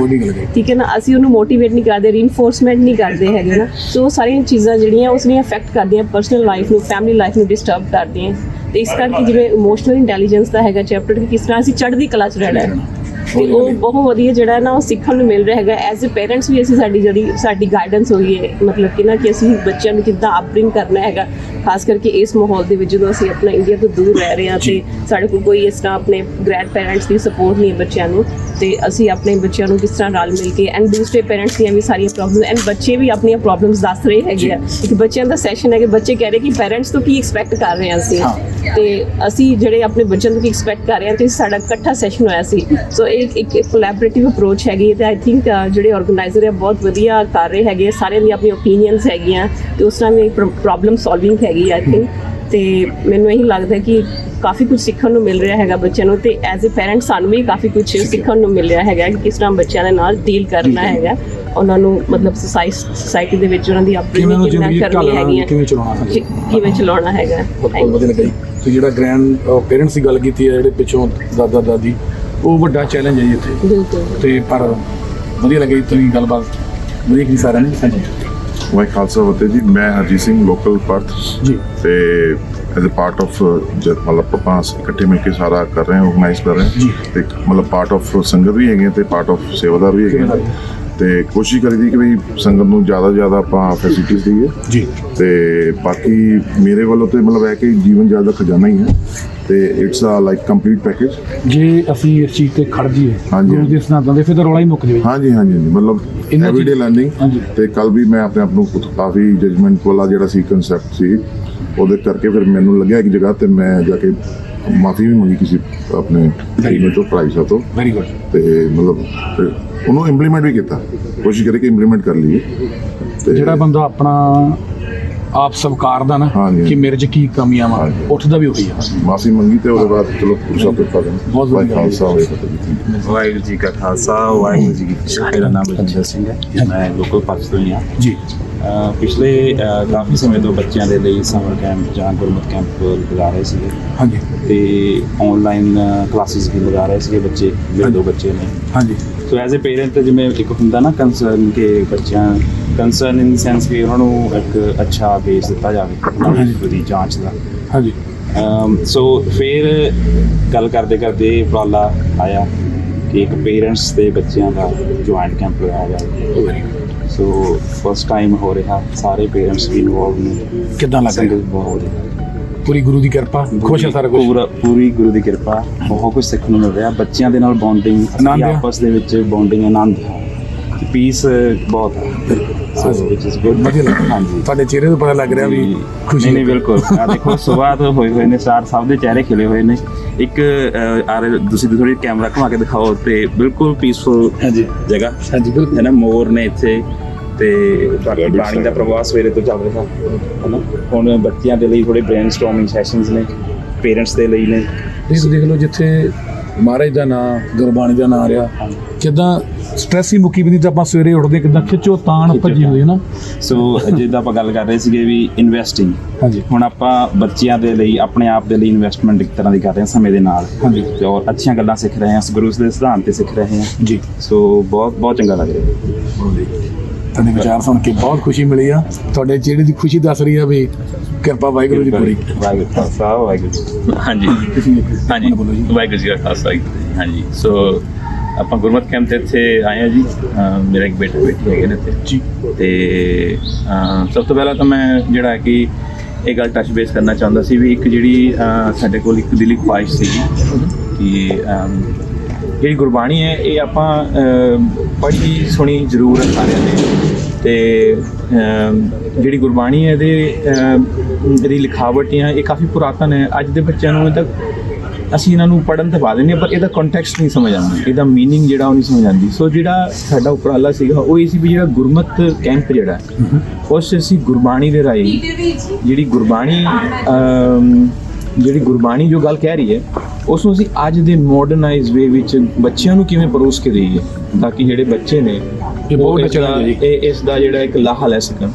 S11: ਠੀਕ ਹੈ ਨਾ? ਅਸੀਂ ਉਹਨੂੰ ਮੋਟੀਵੇਟ ਨਹੀਂ ਕਰਦੇ ਰੀਇਨਫੋਰਸਮੈਂਟ ਨਹੀਂ ਕਰਦੇ ਹੈਗੇ ਨਾ। ਸੋ ਸਾਰੀਆਂ ਚੀਜ਼ਾਂ ਜਿਹੜੀਆਂ ਉਸ ਨੂੰ ਅਫੈਕਟ ਕਰਦੀਆਂ ਪਰਸਨਲ ਲਾਈਫ ਨੂੰ ਫੈਮਿਲੀ ਲਾਈਫ ਨੂੰ ਡਿਸਟਰਬ ਕਰਦੀਆਂ। ਤੇ ਇਸ ਕਰਕੇ ਜਿਵੇਂ ਇਮੋਸ਼ਨਲ ਇੰਟੈਲੀਜੈਂਸ ਦਾ ਹੈਗਾ ਚੈਪਟਰ ਕਿ ਕਿਸ ਤਰ੍ਹਾਂ ਅਸੀਂ ਚੜ੍ਹਦੀ ਕਲਾ 'ਚ ਰਹਿਣਾ ਹੈ। ਤੇ ਉਹ ਬਹੁਤ ਵਧੀਆ ਜਿਹੜਾ ਨਾ ਉਹ ਸਿੱਖਣ ਨੂੰ ਮਿਲ ਰਿਹਾ ਹੈਗਾ। ਐਜ਼ ਅ ਪੇਰੈਂਟਸ ਵੀ ਅਸੀਂ ਸਾਡੀ ਜਿਹੜੀ ਸਾਡੀ ਗਾਈਡੈਂਸ ਹੋਈ ਹੈ ਮਤਲਬ ਕਿ ਨਾ ਕਿ ਅਸੀਂ ਬੱਚਿਆਂ ਨੂੰ ਕਿੱਦਾਂ ਅਪਬ੍ਰਿੰਗ ਕਰਨਾ ਹੈਗਾ। ਖਾਸ ਕਰਕੇ ਇਸ ਮਾਹੌਲ ਦੇ ਵਿੱਚ ਜਦੋਂ ਅਸੀਂ ਆਪਣਾ ਇੰਡੀਆ ਤੋਂ ਦੂਰ ਰਹਿ ਰਹੇ ਹਾਂ ਤੇ ਸਾਡੇ ਕੋਲ ਕੋਈ ਇਸ ਤਰ੍ਹਾਂ ਆਪਣੇ ਗ੍ਰੈਂਡ ਪੈਰੈਂਟਸ ਦੀ ਸਪੋਰਟ ਨਹੀਂ ਹੈ ਬੱਚਿਆਂ ਨੂੰ। ਤੇ ਅਸੀਂ ਆਪਣੇ ਬੱਚਿਆਂ ਨੂੰ ਕਿਸ ਤਰ੍ਹਾਂ ਰਲ ਮਿਲ ਕੇ ਐਂਡ ਦੂਸਰੇ ਪੈਰੈਂਟਸ ਦੀਆਂ ਵੀ ਸਾਰੀਆਂ ਪ੍ਰੋਬਲਮਸ ਐਂਡ ਬੱਚੇ ਵੀ ਆਪਣੀਆਂ ਪ੍ਰੋਬਲਮਸ ਦੱਸ ਰਹੇ ਹੈਗੇ ਆ। ਇੱਕ ਬੱਚਿਆਂ ਦਾ ਸੈਸ਼ਨ ਹੈ ਕਿ ਬੱਚੇ ਕਹਿ ਰਹੇ ਕਿ ਪੈਰੈਂਟਸ ਤੋਂ ਕੀ ਐਕਸਪੈਕਟ ਕਰ ਰਹੇ ਹਾਂ ਅਸੀਂ। ਤੇ ਅਸੀਂ ਜਿਹੜੇ ਆਪਣੇ ਬੱਚਿਆਂ ਤੋਂ ਕੀ ਐਕਸਪੈਕਟ ਕਰ ਰਹੇ ਹਾਂ ਤੇ ਸਾਡਾ ਇਕੱਠਾ ਸੈਸ਼ਨ ਹੋਇਆ ਸੀ। ਸੋ ਇਹ ਇੱਕ ਕੋਲੈਬੋਰੇਟਿਵ ਅਪਰੋਚ ਹੈਗੀ ਹੈ ਤੇ ਆਈ ਥਿੰਕ ਜਿਹੜੇ ਆਰਗੇਨਾਈਜ਼ਰ ਹੈ ਬਹੁਤ ਵਧੀਆ ਕਰ ਰਹੇ ਹੈਗੇ ਸਾਰਿਆਂ ਦੀ ਆਪਣੀ ਓਪੀਨੀਅਨਸ ਹੈਗੀਆਂ ਤੇ ਉਸ ਤਰ੍ਹਾਂ ਦੀ ਪ੍ਰੋਬਲਮ ਸੋਲਵਿੰਗ ਹੈਗੀ ਆਈ ਥਿੰਕ ਤੇ ਮੈਨੂੰ ਇਹੀ ਲੱਗਦਾ ਕਿ ਕਾਫੀ ਕੁਝ ਸਿੱਖਣ ਨੂੰ ਮਿਲ ਰਿਹਾ ਹੈਗਾ ਬੱਚਿਆਂ ਨੂੰ ਤੇ ਐਜ਼ ਅ ਪੈਰੈਂਟ ਸਾਨੂੰ ਵੀ ਕਾਫੀ ਕੁਝ ਸਿੱਖਣ ਨੂੰ ਮਿਲ ਰਿਹਾ ਹੈਗਾ ਕਿ ਕਿਸ ਤਰ੍ਹਾਂ ਬੱਚਿਆਂ ਦੇ ਨਾਲ ਡੀਲ ਕਰਨਾ ਹੈਗਾ। ਉਹਨਾਂ ਨੂੰ ਮਤਲਬ ਸੋਸਾਇਟੀ ਦੇ ਵਿੱਚ ਉਹਨਾਂ ਦੀ ਅਪਬ੍ਰਿੰਗਿੰਗ ਕਿੰਨਾ ਕਰਨੀ ਹੈਗੀ
S4: ਕਿਵੇਂ ਚਲਾਉਣਾ ਹੈ
S11: ਕਿਵੇਂ ਚਲਾਉਣਾ ਹੈਗਾ।
S4: ਬਹੁਤ ਵਧੀਆ ਲੱਗਾ ਜੀ। ਤੇ ਜਿਹੜਾ ਗ੍ਰੈਂਡ ਪੇਰੈਂਟਸ ਦੀ ਗੱਲ ਕੀਤੀ ਹੈ ਜਿਹੜੇ ਪਿੱਛੋਂ ਦਾਦਾ ਦਾਦੀ ਉਹ ਵੱਡਾ ਚੈਲੰਜ ਹੈ ਜੀ ਇੱਥੇ।
S11: ਬਿਲਕੁਲ।
S4: ਤੇ ਪਰ ਵਧੀਆ ਲੱਗੀ ਤੁਸੀਂ ਗੱਲਬਾਤ। ਵਧੀਆ ਕੀਤੀ ਸਾਰਿਆਂ ਨੇ? ਹਾਂਜੀ।
S12: ਵਾਹਿ ਖਾਲਸਾ ਫਤਿਹ ਜੀ। ਮੈਂ ਹਰਜੀਤ ਸਿੰਘ ਲੋਕਲ ਪਰਥ
S4: ਜੀ।
S12: ਤੇ ਐਜ਼ ਅ ਪਾਰਟ ਆਫ ਜਦ ਮਤਲਬ ਆਪਾਂ ਇਕੱਠੇ ਮਿਲ ਕੇ ਸਾਰਾ ਕਰ ਰਹੇ ਹਾਂ ਆਰਗੇਨਾਈਜ਼ ਕਰ ਰਹੇ
S4: ਜੀ।
S12: ਹਾਂ ਤੇ ਮਤਲਬ ਪਾਰਟ ਆਫ ਸੰਗਤ ਵੀ ਹੈਗੇ ਤੇ ਪਾਰਟ ਆਫ ਸੇਵਾਦਾਰ ਵੀ ਹੈਗੇ। ਤੇ ਕੋਸ਼ਿਸ਼ ਕਰੀਦੀ ਕਿ ਵੀ ਸੰਗਤ ਨੂੰ ਜ਼ਿਆਦਾ ਜ਼ਿਆਦਾ ਆਪਾਂ ਫੈਸਿਲਿਟੀਆਂ ਦਈਏ।
S4: ਜੀ।
S12: ਤੇ ਬਾਕੀ ਮੇਰੇ ਵੱਲੋਂ ਤੇ ਮਤਲਬ ਹੈ ਕਿ ਜੀਵਨ ਜ਼ਿਆਦਾ ਖਜ਼ਾਨਾ ਹੀ ਹੈ। ਤੇ it's a like complete package
S4: ਜੇ ਅਸੀਂ ਇਸ ਚੀਜ਼ ਤੇ ਖੜ ਜੀਏ
S12: ਹਾਂਜੀ।
S4: ਗੁਰੂ ਦੇ ਸਿਧਾਂਤਾਂ ਦੇ ਫਿਰ ਤਾਂ ਰੌਲਾ ਹੀ ਮੁੱਕ ਜਾਵੇ।
S12: ਹਾਂਜੀ ਹਾਂਜੀ ਹਾਂਜੀ, ਮਤਲਬ
S4: ਇਹਨਾਂ ਚੀਜ਼-
S12: ਐਵਰੀਡੇ ਲਰਨਿੰਗ
S4: ਹਾਂਜੀ।
S12: ਤੇ ਕੱਲ ਵੀ ਮੈਂ ਆਪਣੇ ਆਪ ਨੂੰ ਕੁਛ ਕਾਫੀ ਜਜਮੈਂਟ ਵਾਲਾ ਜਿਹੜਾ ਸੀ ਕਨਸੈਪਟ ਸੀ ਉਹਦੇ ਕਰਕੇ ਫਿਰ ਮੈਨੂੰ ਲੱਗਿਆ ਇੱਕ ਜਗ੍ਹਾ ਤੇ ਮੈਂ ਜਾ ਕੇ ਮਾਫੀ ਵੀ ਮੰਗੀ ਕਿਸੇ ਆਪਣੇ ਟੀਮ ਤੋਂ ਪ੍ਰਾਈਸ ਤੋਂ।
S4: ਵੈਰੀ ਗੁੱਡ
S12: ਤੇ ਮਤਲਬ ਉਹਨੂੰ ਇੰਪਲੀਮੈਂਟ ਵੀ ਕੀਤਾ। ਕੋਸ਼ਿਸ਼ ਕਰੇ ਕਿ ਇੰਪਲੀਮੈਂਟ ਕਰ ਲਈਏ। ਤੇ
S4: ਜਿਹੜਾ ਬੰਦਾ ਆਪਣਾ ਆਪ ਸਵਕਾਰਦਾ ਨਾ
S12: ਹਾਂਜੀ।
S4: ਕਿ ਮੇਰੇ 'ਚ ਕੀ ਕਮੀਆਂ ਵਾ
S12: ਹਾਂਜੀ।
S4: ਉੱਠਦਾ ਵੀ ਉਹੀ ਆ।
S12: ਮਾਫੀ ਮੰਗੀ ਤੇ ਉਹਦੇ ਬਾਅਦ ਚਲੋ ਸਭ ਤੋਂ ਪਤਾ
S4: ਬਹੁਤ ਵਧੀਆ। ਗੱਲ ਹੈ।
S12: ਖਾਲਸਾ ਹੋਵੇ ਫਤਿਹ ਜੀ
S13: ਵਾਹਿਗੁਰੂ ਜੀ ਕਾ ਖਾਲਸਾ ਵਾਹਿਗੁਰੂ ਜੀ ਕੀ ਫਤਿਹ। ਮੇਰਾ ਨਾਮ ਬਲਜਿੰਦਰ ਸਿੰਘ ਹੈ। ਮੈਂ ਲੋਕਲ ਪਰਸ ਤੋਂ ਹੀ।
S4: ਜੀ।
S13: ਪਿਛਲੇ ਕਾਫੀ ਸਮੇਂ ਤੋਂ ਬੱਚਿਆਂ ਦੇ ਲਈ ਸਮਰ ਕੈਂਪ ਜਾਂ ਗੁਰਮਤ ਕੈਂਪ ਲਗਾ ਰਹੇ ਸੀਗੇ।
S4: ਹਾਂਜੀ।
S13: ਤੇ ਆਨਲਾਈਨ ਕਲਾਸਿਸ ਵੀ ਲਗਾ ਰਹੇ ਸੀਗੇ ਬੱਚੇ ਮੇਰੇ ਦੋ ਬੱਚੇ ਨੇ।
S4: ਹਾਂਜੀ।
S13: ਸੋ ਐਜ਼ ਅ ਪੇਰੈਂਟ ਜਿਵੇਂ ਇੱਕ ਹੁੰਦਾ ਨਾ ਕੰਸਰਨ ਕਿ ਬੱਚਿਆਂ ਕੰਸਰਨ ਇਨ ਸੈਂਸ ਕਿ ਉਹਨਾਂ ਨੂੰ ਇੱਕ ਅੱਛਾ ਬੇਸ ਦਿੱਤਾ ਜਾਵੇ ਉਹਨਾਂ ਦੀ ਜਾਂਚ ਦਾ।
S4: ਹਾਂਜੀ।
S13: ਸੋ ਫਿਰ ਗੱਲ ਕਰਦੇ ਕਰਦੇ ਉਪਰਾਲਾ ਆਇਆ ਕਿ ਇੱਕ ਪੇਰੈਂਟਸ ਤੇ ਬੱਚਿਆਂ ਦਾ ਜੁਆਇੰਟ ਕੈਂਪ ਲਗਾਇਆ ਜਾਵੇ। ਸੋ ਫਸਟ ਟਾਈਮ ਹੋ ਰਿਹਾ ਸਾਰੇ ਪੇਰੈਂਟਸ ਵੀ ਇਨਵੋਲਵ ਨੇ।
S4: ਕਿੱਦਾਂ ਲੱਗ
S13: ਬਹੁਤ
S4: ਪੂਰੀ ਗੁਰੂ ਦੀ ਕਿਰਪਾ ਖੁਸ਼ ਹੈ ਸਾਰਾ ਕੁਝ
S13: ਪੂਰਾ ਪੂਰੀ ਗੁਰੂ ਦੀ ਕਿਰਪਾ ਬਹੁਤ ਕੁਝ ਸਿੱਖਣ ਨੂੰ ਮਿਲ ਰਿਹਾ। ਬੱਚਿਆਂ ਦੇ ਨਾਲ ਬੌਂਡਿੰਗ। ਆਪਸ ਦੇ ਵਿੱਚ ਬੌਂਡਿੰਗ ਆਨੰਦ ਹੈ ਪੀਸ ਬਹੁਤ ਹੈ
S4: ਵਧੀਆ ਲੱਗਾ।
S13: ਹਾਂਜੀ।
S4: ਤੁਹਾਡੇ ਚਿਹਰੇ ਤੋਂ ਪਤਾ ਲੱਗ ਰਿਹਾ ਵੀ। ਖੁਸ਼ੀ
S13: ਨਹੀਂ ਨਹੀਂ ਬਿਲਕੁਲ। ਆ ਦੇਖੋ ਸਵੇਰ ਤੋਂ ਹੋਏ ਹੋਏ ਨੇ ਸਟਾਰ ਸਭ ਦੇ ਚਿਹਰੇ ਖਿਲੇ ਹੋਏ ਨੇ। ਇੱਕ ਅਹ, ਆ ਰਹੇ ਤੁਸੀਂ ਥੋੜੀ ਕੈਮਰਾ ਘੁਮਾ ਕੇ ਦਿਖਾਓ ਤੇ ਬਿਲਕੁਲ ਪੀਸਫੁਲ
S4: ਹਾਂਜੀ।
S13: ਜਗ੍ਹਾ।
S4: ਹਾਂਜੀ ਬਿਲਕੁਲ।
S13: ਹੈ ਨਾ ਮੋਰ ਨੇ ਇੱਥੇ ਤੇ ਤੁਹਾਡਾ ਪਾਣੀ ਦਾ ਪ੍ਰਵਾਹ ਸਵੇਰੇ ਤੋਂ ਚੱਲ ਰਿਹਾ। ਹੈ ਨਾ ਹੁਣ ਬੱਚਿਆਂ ਦੇ ਲਈ ਥੋੜੇ ਬ੍ਰੇਨਸਟਾਰਮਿੰਗ ਸੈਸ਼ਨਸ ਨੇ ਪੇਰੈਂਟਸ ਦੇ ਲਈ ਨੇ।
S4: ਤੁਸੀਂ ਦੇਖ ਲਓ ਜਿੱਥੇ ਮਹਾਰਾਜ ਦਾ ਨਾਮ ਗੁਰਬਾਣੀ ਦਾ ਨਾਮ ਰਿਹਾ। ਕਿਦਾਂ ਸਟ੍ਰੈਸ ਹੀ ਮੁੱਕੀ ਵੀ ਤਾਂ ਆਪਾਂ ਸਵੇਰੇ ਉੱਠਦੇ ਕਿਦਾਂ ਖਿੱਚੋ ਤਾਣ ਭੱਜੀ ਹੁੰਦੀ ਹੈ ਨਾ।
S13: ਸੋ ਜਿੱਦਾਂ ਆਪਾਂ ਗੱਲ ਕਰ ਰਹੇ ਸੀਗੇ ਵੀ ਇਨਵੈਸਟਿੰਗ
S4: ਹਾਂਜੀ।
S13: ਹੁਣ ਆਪਾਂ ਬੱਚਿਆਂ ਦੇ ਲਈ ਆਪਣੇ ਆਪ ਦੇ ਲਈ ਇਨਵੈਸਟਮੈਂਟ ਇੱਕ ਤਰ੍ਹਾਂ ਦੀ ਕਰ ਰਹੇ ਹਾਂ ਸਮੇਂ ਦੇ ਨਾਲ।
S4: ਹਾਂਜੀ।
S13: ਤੇ ਔਰ ਅੱਛੀਆਂ ਗੱਲਾਂ ਸਿੱਖ ਰਹੇ ਹਾਂ ਗੁਰੂ ਦੇ ਸਿਧਾਂਤ ਤੇ ਸਿੱਖ ਰਹੇ ਹਾਂ।
S4: ਜੀ।
S13: ਸੋ ਬਹੁਤ ਬਹੁਤ ਚੰਗਾ ਲੱਗ ਰਿਹਾ। ਹੈ
S4: ਤੁਹਾਡੇ ਵਿਚਾਰ ਸੁਣ ਕੇ ਬਹੁਤ ਖੁਸ਼ੀ ਮਿਲੀ ਆ। ਤੁਹਾਡੇ ਚਿਹਰੇ ਦੀ ਖੁਸ਼ੀ ਦੱਸ ਰਹੀ ਆ ਵੀ ਕਿਰਪਾ ਵਾਹਿਗੁਰੂ ਦੀ ਪੂਰੀ।
S13: ਵਾਹਿਗੁਰੂ ਖਾਲਸਾ ਵਾਹਿਗੁਰੂ ਜੀ
S10: ਹਾਂਜੀ। ਹਾਂਜੀ। ਵਾਹਿਗੁਰੂ ਜੀ ਕਾ ਖਾਲਸਾ ਜੀ। ਹਾਂਜੀ। ਸੋ ਆਪਾਂ ਗੁਰਮਤ ਕੈਂਪ ਤੇ ਇੱਥੇ ਆਏ ਆ ਜੀ। ਮੇਰਾ ਇੱਕ ਬੇਟਾ ਬੇਟੀ ਹੈਗੇ ਨੇ ਇੱਥੇ।
S4: ਜੀ।
S10: ਤੇ ਅਹ ਸਭ ਤੋਂ ਪਹਿਲਾਂ ਤਾਂ ਮੈਂ ਜਿਹੜਾ ਹੈ ਕਿ ਇਹ ਗੱਲ ਟੱਚ ਬੇਸ ਕਰਨਾ ਚਾਹੁੰਦਾ ਸੀ ਵੀ ਇੱਕ ਜਿਹੜੀ ਸਾਡੇ ਕੋਲ ਇੱਕ ਦਿਲੀ ਖੁਆਇਸ਼ ਸੀਗੀ ਕਿ ਜਿਹੜੀ ਗੁਰਬਾਣੀ ਹੈ ਇਹ ਆਪਾਂ ਪੜ੍ਹੀ ਸੁਣੀ ਜ਼ਰੂਰ ਹੈ ਸਾਰਿਆਂ ਨੇ। ਤੇ ਅਮ, ਜਿਹੜੀ ਗੁਰਬਾਣੀ ਹੈ ਇਹਦੇ ਅਮ, ਇਹਦੀ ਲਿਖਾਵਟ ਹੈ ਇਹ ਕਾਫੀ ਪੁਰਾਤਨ ਹੈ ਅੱਜ ਦੇ ਬੱਚਿਆਂ ਨੂੰ ਇਹ ਤੱਕ ਅਸੀਂ ਇਹਨਾਂ ਨੂੰ ਪੜਨ ਤੇ ਪਾ ਦਿੰਦੇ ਹਾਂ ਪਰ ਇਹਦਾ ਕੰਟੈਕਸਟ ਨਹੀਂ ਸਮਝ ਆਉਂਦਾ ਇਹਦਾ मीनिंग ਜਿਹੜਾ ਉਹ ਨਹੀਂ ਸਮਝ ਆਉਂਦੀ ਸੋ ਜਿਹੜਾ ਸਾਡਾ ਉਪਰਾਲਾ ਸੀਗਾ ਉਹ ਇਹ ਸੀ ਵੀ ਜਿਹੜਾ ਗੁਰਮਤ ਕੈਂਪ ਜਿਹੜਾ ਹੈ, ਉਸ 'ਚ ਅਸੀਂ ਗੁਰਬਾਣੀ ਦੇ ਰਾਹੀਂ ਜਿਹੜੀ ਗੁਰਬਾਣੀ ਅਮ, ਜਿਹੜੀ ਗੁਰਬਾਣੀ ਜੋ ਗੱਲ ਕਹਿ ਰਹੀ ਹੈ ਉਸ ਨੂੰ ਅਸੀਂ ਅੱਜ ਦੇ ਮਾਡਰਨਾਈਜ਼ ਵੇ ਵਿੱਚ ਬੱਚਿਆਂ ਨੂੰ ਕਿਵੇਂ ਪਰੋਸ ਕੇ ਦੇਈਏ ਤਾਂ ਕਿ ਜਿਹੜੇ ਬੱਚੇ ਨੇ
S4: ਇਹ ਬਹੁਤ
S10: ਇਸ ਦਾ-
S4: ਲੱਗਿਆ ਜੀ।
S10: ਇਹ ਇਸ ਦਾ ਜਿਹੜਾ ਇੱਕ ਲਾਹਾ ਲੈ ਸਕਣ।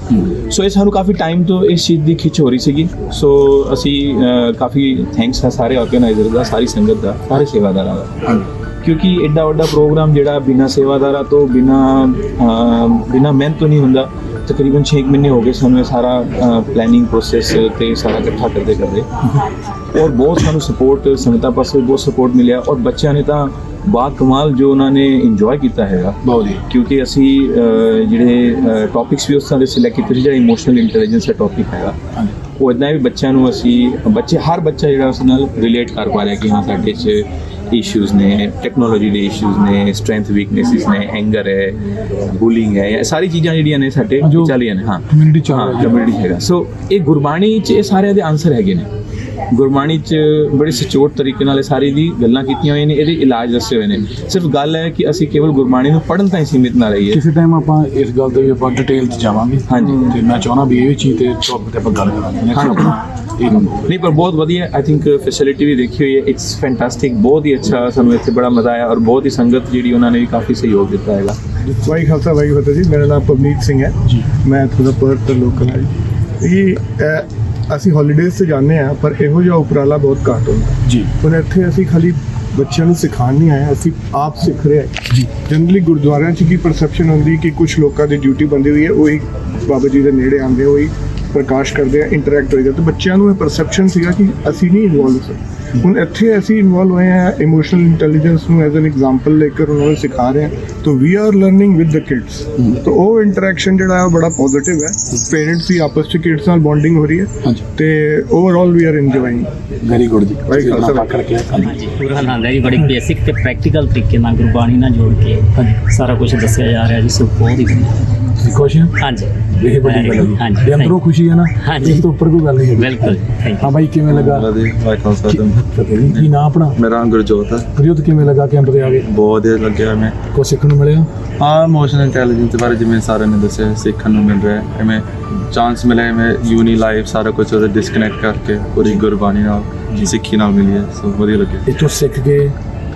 S10: ਸੋ ਇਹ ਸਾਨੂੰ ਕਾਫੀ ਟਾਈਮ ਤੋਂ ਇਸ ਚੀਜ਼ ਦੀ ਖਿੱਚ ਹੋ ਰਹੀ ਸੀਗੀ। ਸੋ ਅਸੀਂ ਕਾਫੀ ਥੈਂਕਸ ਹੈ ਸਾਰੇ ਆਰਗੇਨਾਈਜ਼ਰ ਦਾ ਸਾਰੀ ਸੰਗਤ ਦਾ ਸਾਰੇ ਸੇਵਾਦਾਰਾਂ ਦਾ। ਕਿਉਂਕਿ ਐਡਾ ਵੱਡਾ ਪ੍ਰੋਗਰਾਮ ਜਿਹੜਾ ਬਿਨਾਂ ਸੇਵਾਦਾਰਾਂ ਤੋਂ ਬਿਨਾਂ ਬਿਨਾਂ ਮਿਹਨਤ ਤੋਂ ਨਹੀਂ ਹੁੰਦਾ ਤਕਰੀਬਨ 6 ਮਹੀਨੇ ਹੋ ਗਏ ਸਾਨੂੰ ਇਹ ਸਾਰਾ ਪਲੈਨਿੰਗ ਪ੍ਰੋਸੈਸ ਤੇ ਸਾਰਾ ਇਕੱਠਾ ਕਰਦੇ ਕਰਦੇ। ਔਰ ਬਹੁਤ ਸਾਨੂੰ ਸਪੋਰਟ ਸੰਗਤਾਂ ਪਾਸੋਂ ਬਹੁਤ ਸਪੋਰਟ ਮਿਲਿਆ ਔਰ ਬੱਚਿਆਂ ਨੇ ਤਾਂ ਬਾ ਕਮਾਲ ਜੋ ਉਹਨਾਂ ਨੇ ਇੰਜੋਏ ਕੀਤਾ ਹੈਗਾ।
S4: ਬਹੁਤ ਜੀ।
S10: ਕਿਉਂਕਿ ਅਸੀਂ ਜਿਹੜੇ ਟੌਪਿਕਸ ਵੀ ਉਸ ਤਰ੍ਹਾਂ ਦੇ ਸਿਲੈਕਟ ਕੀਤੇ ਸੀ ਜਿਹੜਾ ਇਮੋਸ਼ਨਲ ਇੰਟੈਲੀਜੈਂਸ ਦਾ ਟੌਪਿਕ ਹੈਗਾ। ਉਹ ਇਦਾਂ ਵੀ ਬੱਚਿਆਂ ਨੂੰ ਅਸੀਂ ਬੱਚੇ ਹਰ ਬੱਚਾ ਜਿਹੜਾ ਉਸ ਨਾਲ ਰਿਲੇਟ ਕਰ ਪਾ ਰਿਹਾ ਕਿ ਹਾਂ ਸਾਡੇ 'ਚ ਇਸ਼ੂਜ਼ ਨੇ ਟੈਕਨੋਲੋਜੀ ਦੇ ਇਸ਼ੂਜ਼ ਨੇ ਸਟਰੈਂਥ ਵੀਕਨੈਸਿਸ ਨੇ ਐਂਗਰ ਹੈ ਬੁਲਿੰਗ ਹੈ ਇਹ ਸਾਰੀ ਚੀਜ਼ਾਂ ਜਿਹੜੀਆਂ ਨੇ ਸਾਡੇ
S4: ਜੋ
S10: ਚੱਲ ਰਹੀਆਂ ਨੇ ਹਾਂ।
S4: community ਚੱਲ
S10: ਹਾਂ
S4: ਰਹੀ ਹੈ।
S10: ਕਮਿਊਨਿਟੀ ਹੈਗਾ। ਸੋ ਇਹ ਗੁਰਬਾਣੀ 'ਚ ਇਹ ਸਾਰਿਆਂ ਦੇ ਆਨਸਰ ਹੈਗੇ ਨੇ। ਗੁਰਬਾਣੀ 'ਚ ਬੜੇ ਸਚੋਟ ਤਰੀਕੇ ਨਾਲ ਇਹ ਸਾਰੀ ਦੀ ਗੱਲਾਂ ਕੀਤੀਆਂ ਹੋਈਆਂ ਨੇ ਇਹਦੇ ਇਲਾਜ ਦੱਸੇ ਹੋਏ ਨੇ। ਸਿਰਫ ਗੱਲ ਹੈ ਕਿ ਅਸੀਂ ਕੇਵਲ ਗੁਰਬਾਣੀ ਨੂੰ ਪੜ੍ਹਨ ਤਾਂ ਹੀ ਸੀਮਿਤ ਨਾ ਰਹੀਏ।
S4: ਕਿਸੇ ਟਾਈਮ ਆਪਾਂ ਇਸ ਗੱਲ ਤੇ ਵੀ ਆਪਾਂ ਡਿਟੇਲ ਚ ਜਾਵਾਂਗੇ।
S10: ਹਾਂਜੀ।
S4: ਤੇ ਮੈਂ ਚਾਹਣਾ ਵੀ ਇਹ ਚੀਜ਼ ਤੇ ਟੌਪਿਕ ਤੇ ਆਪਾਂ ਗੱਲ ਕਰਾਂਗੇ।
S10: ਨਹੀਂ ਪਰ ਬਹੁਤ ਵਧੀਆ ਆਈ ਥਿੰਕ ਫੈਸਿਲਿਟੀ ਵੀ ਦੇਖੀ ਹੋਈ ਹੈ। ਇਟਸ ਫੈਂਟੈਸਟਿਕ ਬਹੁਤ ਹੀ ਅੱਛਾ ਸਾਨੂੰ ਇੱਥੇ ਬੜਾ ਮਜ਼ਾ ਆਇਆ ਔਰ ਬਹੁਤ ਹੀ ਸੰਗਤ ਜਿਹੜੀ ਉਹਨਾਂ ਨੇ ਵੀ ਕਾਫੀ ਸਹਿਯੋਗ ਦਿੱਤਾ ਹੈਗਾ।
S14: ਵਾਹਿ ਖਾਲਸਾ ਵਾਹਿ ਫਤਿਹ ਜੀ। ਮੇਰਾ ਨਾਮ ਪਵਨੀਤ ਸਿੰਘ ਹੈ।
S4: ਜੀ।
S14: ਮੈਂ ਇੱਥੋਂ ਦਾ ਪਰਤ ਲੋਕਲ ਹਾਂ ਜੀ। ਇਹ ਅਸੀਂ ਹੌਲੀਡੇਜ਼ ਤੇ ਜਾਂਦੇ ਆ ਪਰ ਇਹੋ ਜਿਹਾ ਉਪਰਾਲਾ ਬਹੁਤ ਘੱਟ ਹੁੰਦਾ।
S4: ਜੀ।
S14: ਹੁਣ ਇੱਥੇ ਅਸੀਂ ਖਾਲੀ ਬੱਚਿਆਂ ਨੂੰ ਸਿਖਾਉਣ ਨਹੀਂ ਆਏ ਅਸੀਂ ਆਪ ਸਿੱਖ ਰਹੇ ਹਾਂ।
S4: ਜੀ।
S14: ਜਨਰਲੀ ਗੁਰਦੁਆਰਿਆਂ 'ਚ ਕੀ ਪਰਸੈਪਸ਼ਨ ਹੁੰਦੀ ਕਿ ਕੁਝ ਲੋਕਾਂ ਦੀ ਡਿਊਟੀ ਬੰਦੀ ਹੋਈ ਹੈ ਉਹੀ ਬਾਬਾ ਜੀ ਦੇ ਨੇੜੇ ਆਉਂਦੇ ਉਹੀ ਪ੍ਰਕਾਸ਼ ਕਰਦੇ ਆ ਇੰਟਰੈਕਟ ਹੋਈਦਾ ਤੇ ਬੱਚਿਆਂ ਨੂੰ ਇਹ ਪਰਸੈਪਸ਼ਨ ਸੀਗਾ ਕਿ ਅਸੀਂ ਨਹੀਂ ਇਨਵੋਲਵ ਹੋ ਸਕਦੇ ਹੁਣ ਇੱਥੇ ਅਸੀਂ ਇਨਵੋਲਵ ਹੋਏ ਆ ਇਮੋਸ਼ਨਲ ਇੰਟੈਲੀਜੈਂਸ ਨੂੰ ਐਜ਼ ਐਨ ਐਗਜ਼ਾਮਪਲ ਲੈ ਕੇ ਉਹਨਾਂ ਨੂੰ ਸਿਖਾ ਰਹੇ ਹਾਂ ਤਾਂ we are learning with the kids ਤਾਂ ਉਹ ਇੰਟਰੈਕਸ਼ਨ ਜਿਹੜਾ ਹੈ ਬੜਾ ਪੋਜ਼ਿਟਿਵ ਹੈ। ਪੇਰੈਂਟਸ ਦੀ ਆਪਸ ਚ ਕਿਡਸ ਨਾਲ ਬੌਂਡਿੰਗ ਹੋ ਰਹੀ ਹੈ। ਤੇ overall we are enjoying
S4: very good ਜੀ।
S14: ਵਾਹਿ ਖਾਲਸਾ,
S4: ਪਕੜ ਕੇ ਹਾਂਜੀ
S15: ਪੂਰਾ ਆਨੰਦ ਹੈ ਜੀ ਬੜੀ ਬੇਸਿਕ ਤੇ ਪ੍ਰੈਕਟੀਕਲ ਤਰੀਕੇ ਨਾਲ ਗੁਰਬਾਣੀ ਨਾਲ ਜੋੜ ਕੇ ਸਾਰਾ ਕੁਝ ਦੱਸਿਆ ਜਾ ਰਿਹਾ ਜੀ ਸੋ ਬਹੁਤ ਹੀ
S4: ਖੁਸ਼ ਹੋ?
S15: ਹਾਂਜੀ।
S4: ਇਹ ਵੱਡੀ ਗੱਲ ਹੈ ਜੀ।
S15: ਹਾਂਜੀ
S4: ਅੰਦਰੋਂ ਖੁਸ਼ੀ ਹੈ ਨਾ
S15: ਹਾਂਜੀ।
S4: ਇਸ ਤੋਂ ਉੱਪਰ ਕੋਈ ਗੱਲ ਨਹੀਂ ਹੈ
S15: ਬਿਲਕੁਲ ਥੈਂਕ
S4: ਹਾਂ ਬਾਈ ਕਿਵੇਂ ਲੱਗਾ? ਕੀ ਨਾਂ ਆਪਣਾ?
S16: ਮੇਰਾ ਨਾਮ ਗੁਰਜੋਤ ਹੈ
S4: ਪ੍ਰਿਯੋਤ ਕਿਵੇਂ ਲੱਗਾ ਕੈਂਪ ਤੇ ਆ ਕੇ?
S16: ਬਹੁਤ ਵਧੀਆ ਲੱਗਿਆ ਮੈਂ।
S4: ਕੁਝ ਸਿੱਖਣ ਨੂੰ ਮਿਲਿਆ?
S16: ਹਾਂ ਇਮੋਸ਼ਨਲ ਇੰਟੈਲੀਜੈਂਸ ਬਾਰੇ ਜਿਵੇਂ ਸਾਰਿਆਂ ਨੇ ਦੱਸਿਆ ਸਿੱਖਣ ਨੂੰ ਮਿਲ ਰਿਹਾ ਹੈ। ਐਵੇਂ ਚਾਂਸ ਮਿਲਿਆ ਐਵੇਂ ਯੂਨੀ ਲਾਈਫ ਸਾਰਾ ਕੁਝ ਉਹਦੇ ਡਿਸਕਨੈਕਟ ਕਰਕੇ ਪੂਰੀ ਗੁਰਬਾਣੀ ਨਾਲ ਸਿੱਖੀ ਨਾਲ ਮਿਲੀ ਹੈ। ਸੋ ਵਧੀਆ ਲੱਗਿਆ।
S4: ਇੱਥੋਂ ਸਿੱਖ ਕੇ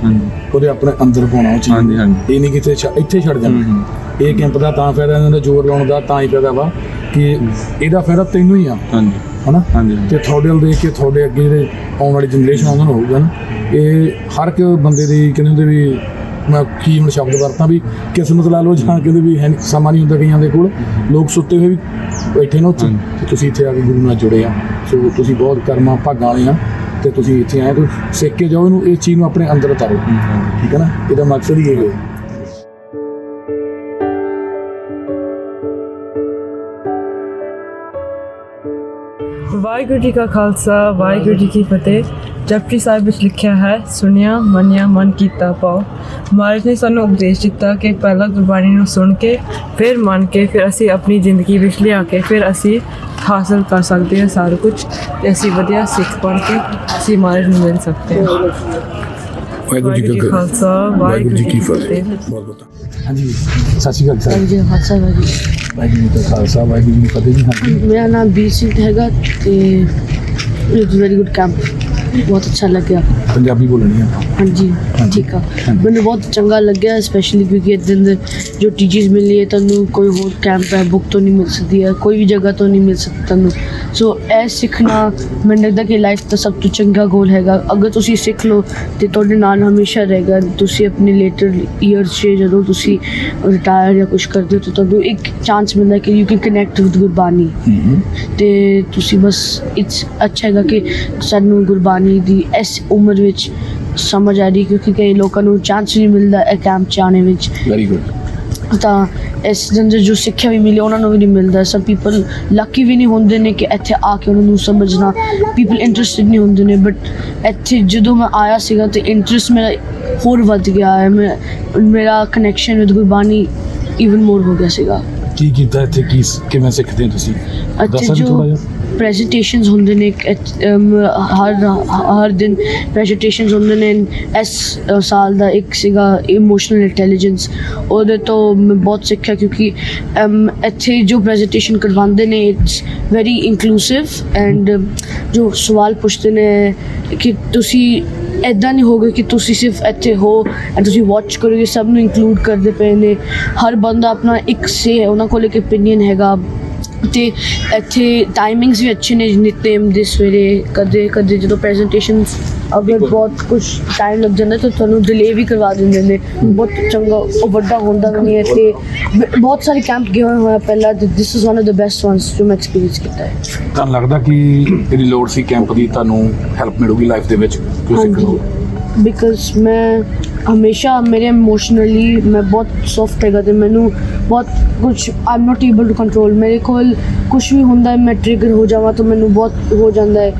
S16: ਹਾਂਜੀ।
S4: ਉਹਦੇ ਆਪਣੇ ਅੰਦਰ ਪਾਉਣਾ ਉਹ ਚੀਜ਼।
S16: ਹਾਂਜੀ ਹਾਂਜੀ।
S4: ਇਹ ਨਹੀਂ ਕਿਤੇ ਇੱਥੇ ਛੱਡ ਜਾਣਾ। ਇਹ ਕੈਂਪ ਦਾ ਤਾਂ ਫਾਇਦਾ ਇਹਨਾਂ ਦਾ ਜ਼ੋਰ ਲਾਉਣ ਦਾ ਤਾਂ ਹੀ ਫਾਇਦਾ ਵਾ। ਕਿ ਇਹਦਾ ਫਾਇਦਾ ਤੈਨੂੰ ਹੀ ਆ।
S16: ਹਾਂਜੀ।
S4: ਹਨਾ?
S16: ਹਾਂਜੀ
S4: ਤੇ ਤੁਹਾਡੇ ਵੱਲ ਦੇਖ ਕੇ ਤੁਹਾਡੇ ਅੱਗੇ ਜਿਹੜੇ ਆਉਣ ਵਾਲੀ ਜਨਰੇਸ਼ਨ ਉਹਨਾਂ ਨੂੰ ਹੋਊਗਾ ਨਾ। ਇਹ ਹਰ ਇੱਕ ਬੰਦੇ ਦੀ ਕਹਿੰਦੇ ਹੁੰਦੇ ਵੀ ਮੈਂ ਕੀ ਹੁਣ ਸ਼ਬਦ ਵਰਤਾਂ ਵੀ ਕਿਸਮਤ ਲਾ ਲਓ ਜਾਂ ਕਹਿੰਦੇ ਵੀ ਹੈ ਸਮਾਂ ਨਹੀਂ ਹੁੰਦਾ ਕਈਆਂ ਦੇ ਕੋਲ। ਲੋਕ ਸੁੱਤੇ ਹੋਏ ਵੀ ਬੈਠੇ ਨੇ ਉੱਥੇ। ਤੇ ਤੁਸੀਂ ਇੱਥੇ ਆ ਕੇ ਗੁਰੂ ਨਾਲ ਜੁੜੇ ਆ। ਸੋ ਤੁਸੀਂ ਬਹੁਤ ਕਰਮਾਂ ਭਾਗਾਂ ਵਾਲੇ ਆ ਤੇ ਤੁਸੀਂ ਇੱਥੇ ਆਏ ਤੋਂ ਸਿੱਖ ਕੇ ਜਾਓ ਇਹਨੂੰ ਇਸ ਚੀਜ਼ ਨੂੰ ਆਪਣੇ ਅੰਦਰ ਉਤਾਰੋ। ਠੀਕ ਹੈ ਨਾ? ਇਹਦਾ ਮਕਸਦ ਹੀ ਇਹ ਹੈ।
S17: ਵਾਹਿਗੁਰੂ ਜੀ ਕਾ ਖਾਲਸਾ, ਵਾਹਿਗੁਰੂ ਜੀ ਕੀ ਫਤਿਹ। ਜਪਜੀ ਸਾਹਿਬ ਵਿੱਚ ਲਿਖਿਆ ਹੈ, ਸੁਣਿਆ, ਮੰਨਿਆ, ਮਨ ਕੀਤਾ ਪਾਓ। ਮਹਾਰਾਜ ਨੇ ਸਾਨੂੰ ਉਪਦੇਸ਼ ਦਿੱਤਾ ਕਿ ਪਹਿਲਾਂ ਗੁਰਬਾਣੀ ਨੂੰ ਸੁਣ ਕੇ, ਫਿਰ ਮੰਨ ਕੇ, ਫਿਰ ਅਸੀਂ ਆਪਣੀ ਜ਼ਿੰਦਗੀ ਵਿੱਚ ਲਿਆ ਕੇ, ਫਿਰ ਅਸੀਂ ਹਾਸਲ ਕਰ ਸਕਦੇ ਹਾਂ ਸਾਰਾ ਕੁਝ ਤੇ ਅਸੀਂ ਵਧੀਆ ਸਿੱਖ ਪੜ੍ਹ ਕੇ ਅਸੀਂ ਮਹਾਰਾਜ ਨੂੰ ਮਿਲ ਸਕਦੇ ਹਾਂ।
S4: ਵਾਹਿਗੁਰੂ ਜੀ ਕਾ
S17: ਖਾਲਸਾ
S4: ਵਾਹਿਗੁਰੂ ਜੀ ਕੀ ਫਤਿਹ। ਬਹੁਤ ਬਹੁਤ ਹਾਂਜੀ ਸਤਿ ਸ਼੍ਰੀ ਅਕਾਲ ਸਰ।
S18: ਹਾਂਜੀ ਖਾਲਸਾ ਵਾਹਿਗੁਰੂ
S4: ਵਾਹਿਗੁਰੂ ਜੀ ਕਾ ਖਾਲਸਾ ਵਾਹਿਗੁਰੂ ਜੀ ਕੀ ਫਤਿਹ ਜੀ। ਹਾਂਜੀ
S18: ਮੇਰਾ ਨਾਮ ਵੀਰ ਸਿੰਘ ਹੈਗਾ ਤੇ ਇਟਸ ਵੈਰੀ ਗੁੱਡ ਕੈਂਪ। ਬਹੁਤ ਅੱਛਾ ਲੱਗਿਆ।
S4: ਪੰਜਾਬੀ ਬੋਲਣੀ ਆ
S18: ਹਾਂਜੀ ਠੀਕ ਆ। ਮੈਨੂੰ ਬਹੁਤ ਚੰਗਾ ਲੱਗਿਆ ਸਪੈਸ਼ਲੀ ਕਿਉਂਕਿ ਇਸ ਦਿਨ ਜੋ ਟੀਚਰਸ ਮਿਲੀ ਹੈ ਤੁਹਾਨੂੰ ਕੋਈ ਹੋਰ ਕੈਂਪ ਹੈ ਬੁੱਕ ਤੋਂ ਨਹੀਂ ਮਿਲ ਸਕਦੀ ਹੈ ਕੋਈ ਵੀ ਜਗ੍ਹਾ ਤੋਂ ਨਹੀਂ ਮਿਲ ਸਕਦੀ ਤੁਹਾਨੂੰ। ਸੋ ਇਹ ਸਿੱਖਣਾ ਮੈਨੂੰ ਲੱਗਦਾ ਕਿ ਲਾਈਫ ਦਾ ਸਭ ਤੋਂ ਚੰਗਾ ਗੋਲ ਹੈਗਾ। ਅਗਰ ਤੁਸੀਂ ਸਿੱਖ ਲਓ ਤੇ ਤੁਹਾਡੇ ਨਾਲ ਹਮੇਸ਼ਾ ਰਹੇਗਾ। ਤੁਸੀਂ ਆਪਣੇ ਲੇਟਰ ਈਅਰਸ 'ਚ ਜਦੋਂ ਤੁਸੀਂ ਰਿਟਾਇਰ ਜਾਂ ਕੁਝ ਕਰਦੇ ਹੋ ਤਾਂ ਤੁਹਾਨੂੰ ਇੱਕ ਚਾਂਸ ਮਿਲਦਾ ਕਿ you can connect with Gurbani. ਤੇ ਤੁਸੀਂ ਬਸ ਇਟਸ ਅੱਛਾ ਹੈਗਾ ਕਿ ਸਾਨੂੰ ਗੁਰਬਾਣੀ ਦੀ ਇਸ ਉਮਰ ਵਿੱਚ ਸਮਝ ਆ ਰਹੀ ਕਿਉਂਕਿ ਕਈ ਲੋਕਾਂ ਨੂੰ ਚਾਂਸ ਨਹੀਂ ਮਿਲਦਾ ਇਹ ਕੈਂਪ ਚ ਆਉਣੇ ਵਿੱਚ।
S4: ਵੈਰੀ ਗੁੱਡ
S18: ਤਾਂ ਇਸ ਦਿਨ ਦੇ ਜੋ ਸਿੱਖਿਆ ਵੀ ਮਿਲੀ ਉਹਨਾਂ ਨੂੰ ਵੀ ਨਹੀਂ ਮਿਲਦਾ। ਸਮ ਪੀਪਲ ਲੱਕੀ ਵੀ ਨਹੀਂ ਹੁੰਦੇ ਨੇ ਕਿ ਇੱਥੇ ਆ ਕੇ ਉਹਨਾਂ ਨੂੰ ਸਮਝਣਾ। ਪੀਪਲ ਇੰਟਰਸਟਿਡ ਨਹੀਂ ਹੁੰਦੇ ਨੇ ਬਟ ਇੱਥੇ ਜਦੋਂ ਮੈਂ ਆਇਆ ਸੀਗਾ ਤੇ ਇੰਟਰਸਟ ਮੇਰਾ ਹੋਰ ਵੱਧ ਗਿਆ ਹੈ। ਮੈਂ ਮੇਰਾ connection with Gurbani even more ਹੋ ਗਿਆ ਸੀਗਾ।
S4: ਕੀ ਕੀਤਾ ਇੱਥੇ? ਕੀ ਕਿਵੇਂ ਸਿੱਖਦੇ ਤੁਸੀਂ?
S18: ਅੱਛਾ
S4: ਦੱਸ ਸਕਦੇ
S18: ਜੋ
S4: ਥੋੜਾ ਜਿਹਾ।
S18: ਪ੍ਰੈਜੈਂਟੇਸ਼ਨਸ ਹੁੰਦੇ ਨੇ ਹਰ ਹਰ ਦਿਨ ਪ੍ਰੈਜੈਂਟੇਸ਼ਨਸ ਹੁੰਦੇ ਨੇ, ਇਸ ਸਾਲ ਦਾ ਇੱਕ ਸੀਗਾ ਇਮੋਸ਼ਨਲ ਇੰਟੈਲੀਜੈਂਸ ਉਹਦੇ ਤੋਂ ਮੈਂ ਬਹੁਤ ਸਿੱਖਿਆ ਕਿਉਂਕਿ ਇੱਥੇ ਜੋ ਪ੍ਰੈਜੈਂਟੇਸ਼ਨ ਕਰਵਾਉਂਦੇ ਨੇ ਇਟਸ ਵੈਰੀ ਇਨਕਲੂਸਿਵ ਐਂਡ ਜੋ ਸਵਾਲ ਪੁੱਛਦੇ ਨੇ ਕਿ ਤੁਸੀਂ ਐਦਾਂ ਨਹੀਂ ਹੋਗੇ ਕਿ ਤੁਸੀਂ ਸਿਰਫ ਇੱਥੇ ਹੋ ਐਂਡ ਤੁਸੀਂ ਵਾਚ ਕਰੋਗੇ, ਸਭ ਨੂੰ ਇਨਕਲੂਡ ਕਰਦੇ ਪਏ ਨੇ। ਹਰ ਬੰਦਾ ਆਪਣਾ ਇੱਕ ਸੇ ਉਹਨਾਂ ਕੋਲ ਇੱਕ opinion ਹੈਗਾ। ਤੇ ਇੱਥੇ ਟਾਈਮਿੰਗਸ ਵੀ ਅੱਛੇ ਨੇ ਨਿਤਨੇਮ ਦੇ ਸਵੇਰੇ ਕਦੇ ਕਦੇ ਜਦੋਂ ਪ੍ਰੈਜੈਂਟੇਸ਼ਨਸ ਅਗਰ ਬਹੁਤ ਕੁਝ ਟਾਈਮ ਲੱਗ ਜਾਂਦਾ ਤਾਂ ਤੁਹਾਨੂੰ ਡਿਲੇ ਵੀ ਕਰਵਾ ਦਿੰਦੇ ਨੇ। ਬਹੁਤ ਚੰਗਾ ਉਹ ਵੱਡਾ ਹੁੰਦਾ ਵੀ ਨਹੀਂ ਹੈ ਤੇ ਬਹੁਤ ਸਾਰੇ ਕੈਂਪ ਗਏ ਹੋਏ ਹੋਇਆ ਪਹਿਲਾਂ this is one of the best ones ਜੋ ਮੈਂ ਐਕਸਪੀਰੀਅੰਸ ਕੀਤਾ ਹੈ।
S4: ਤੁਹਾਨੂੰ ਲੱਗਦਾ ਕਿ ਇਹਦੀ ਲੋੜ ਸੀ ਕੈਂਪ ਦੀ ਤੁਹਾਨੂੰ ਹੈਲਪ ਮਿਲੂਗੀ ਲਾਈਫ ਦੇ ਵਿੱਚ ਕਿਉਂ ਸਿੱਖਣ? ਨੂੰ
S18: ਬਿਕਾਜ਼ ਮੈਂ ਹਮੇਸ਼ਾ ਮੇਰੇ ਇਮੋਸ਼ਨਲੀ ਮੈਂ ਬਹੁਤ ਸੌਫਟ ਹੈਗਾ ਤੇ ਮੈਨੂੰ ਬਹੁਤ ਕੁਝ I'm not able to control ਮੇਰੇ ਕੋਲ ਕੁਝ ਵੀ ਹੁੰਦਾ ਹੈ, ਮੈਂ ਟ੍ਰਿਗਰ ਹੋ ਜਾਵਾਂ ਤਾਂ ਮੈਨੂੰ ਬਹੁਤ ਹੋ ਜਾਂਦਾ ਹੈ।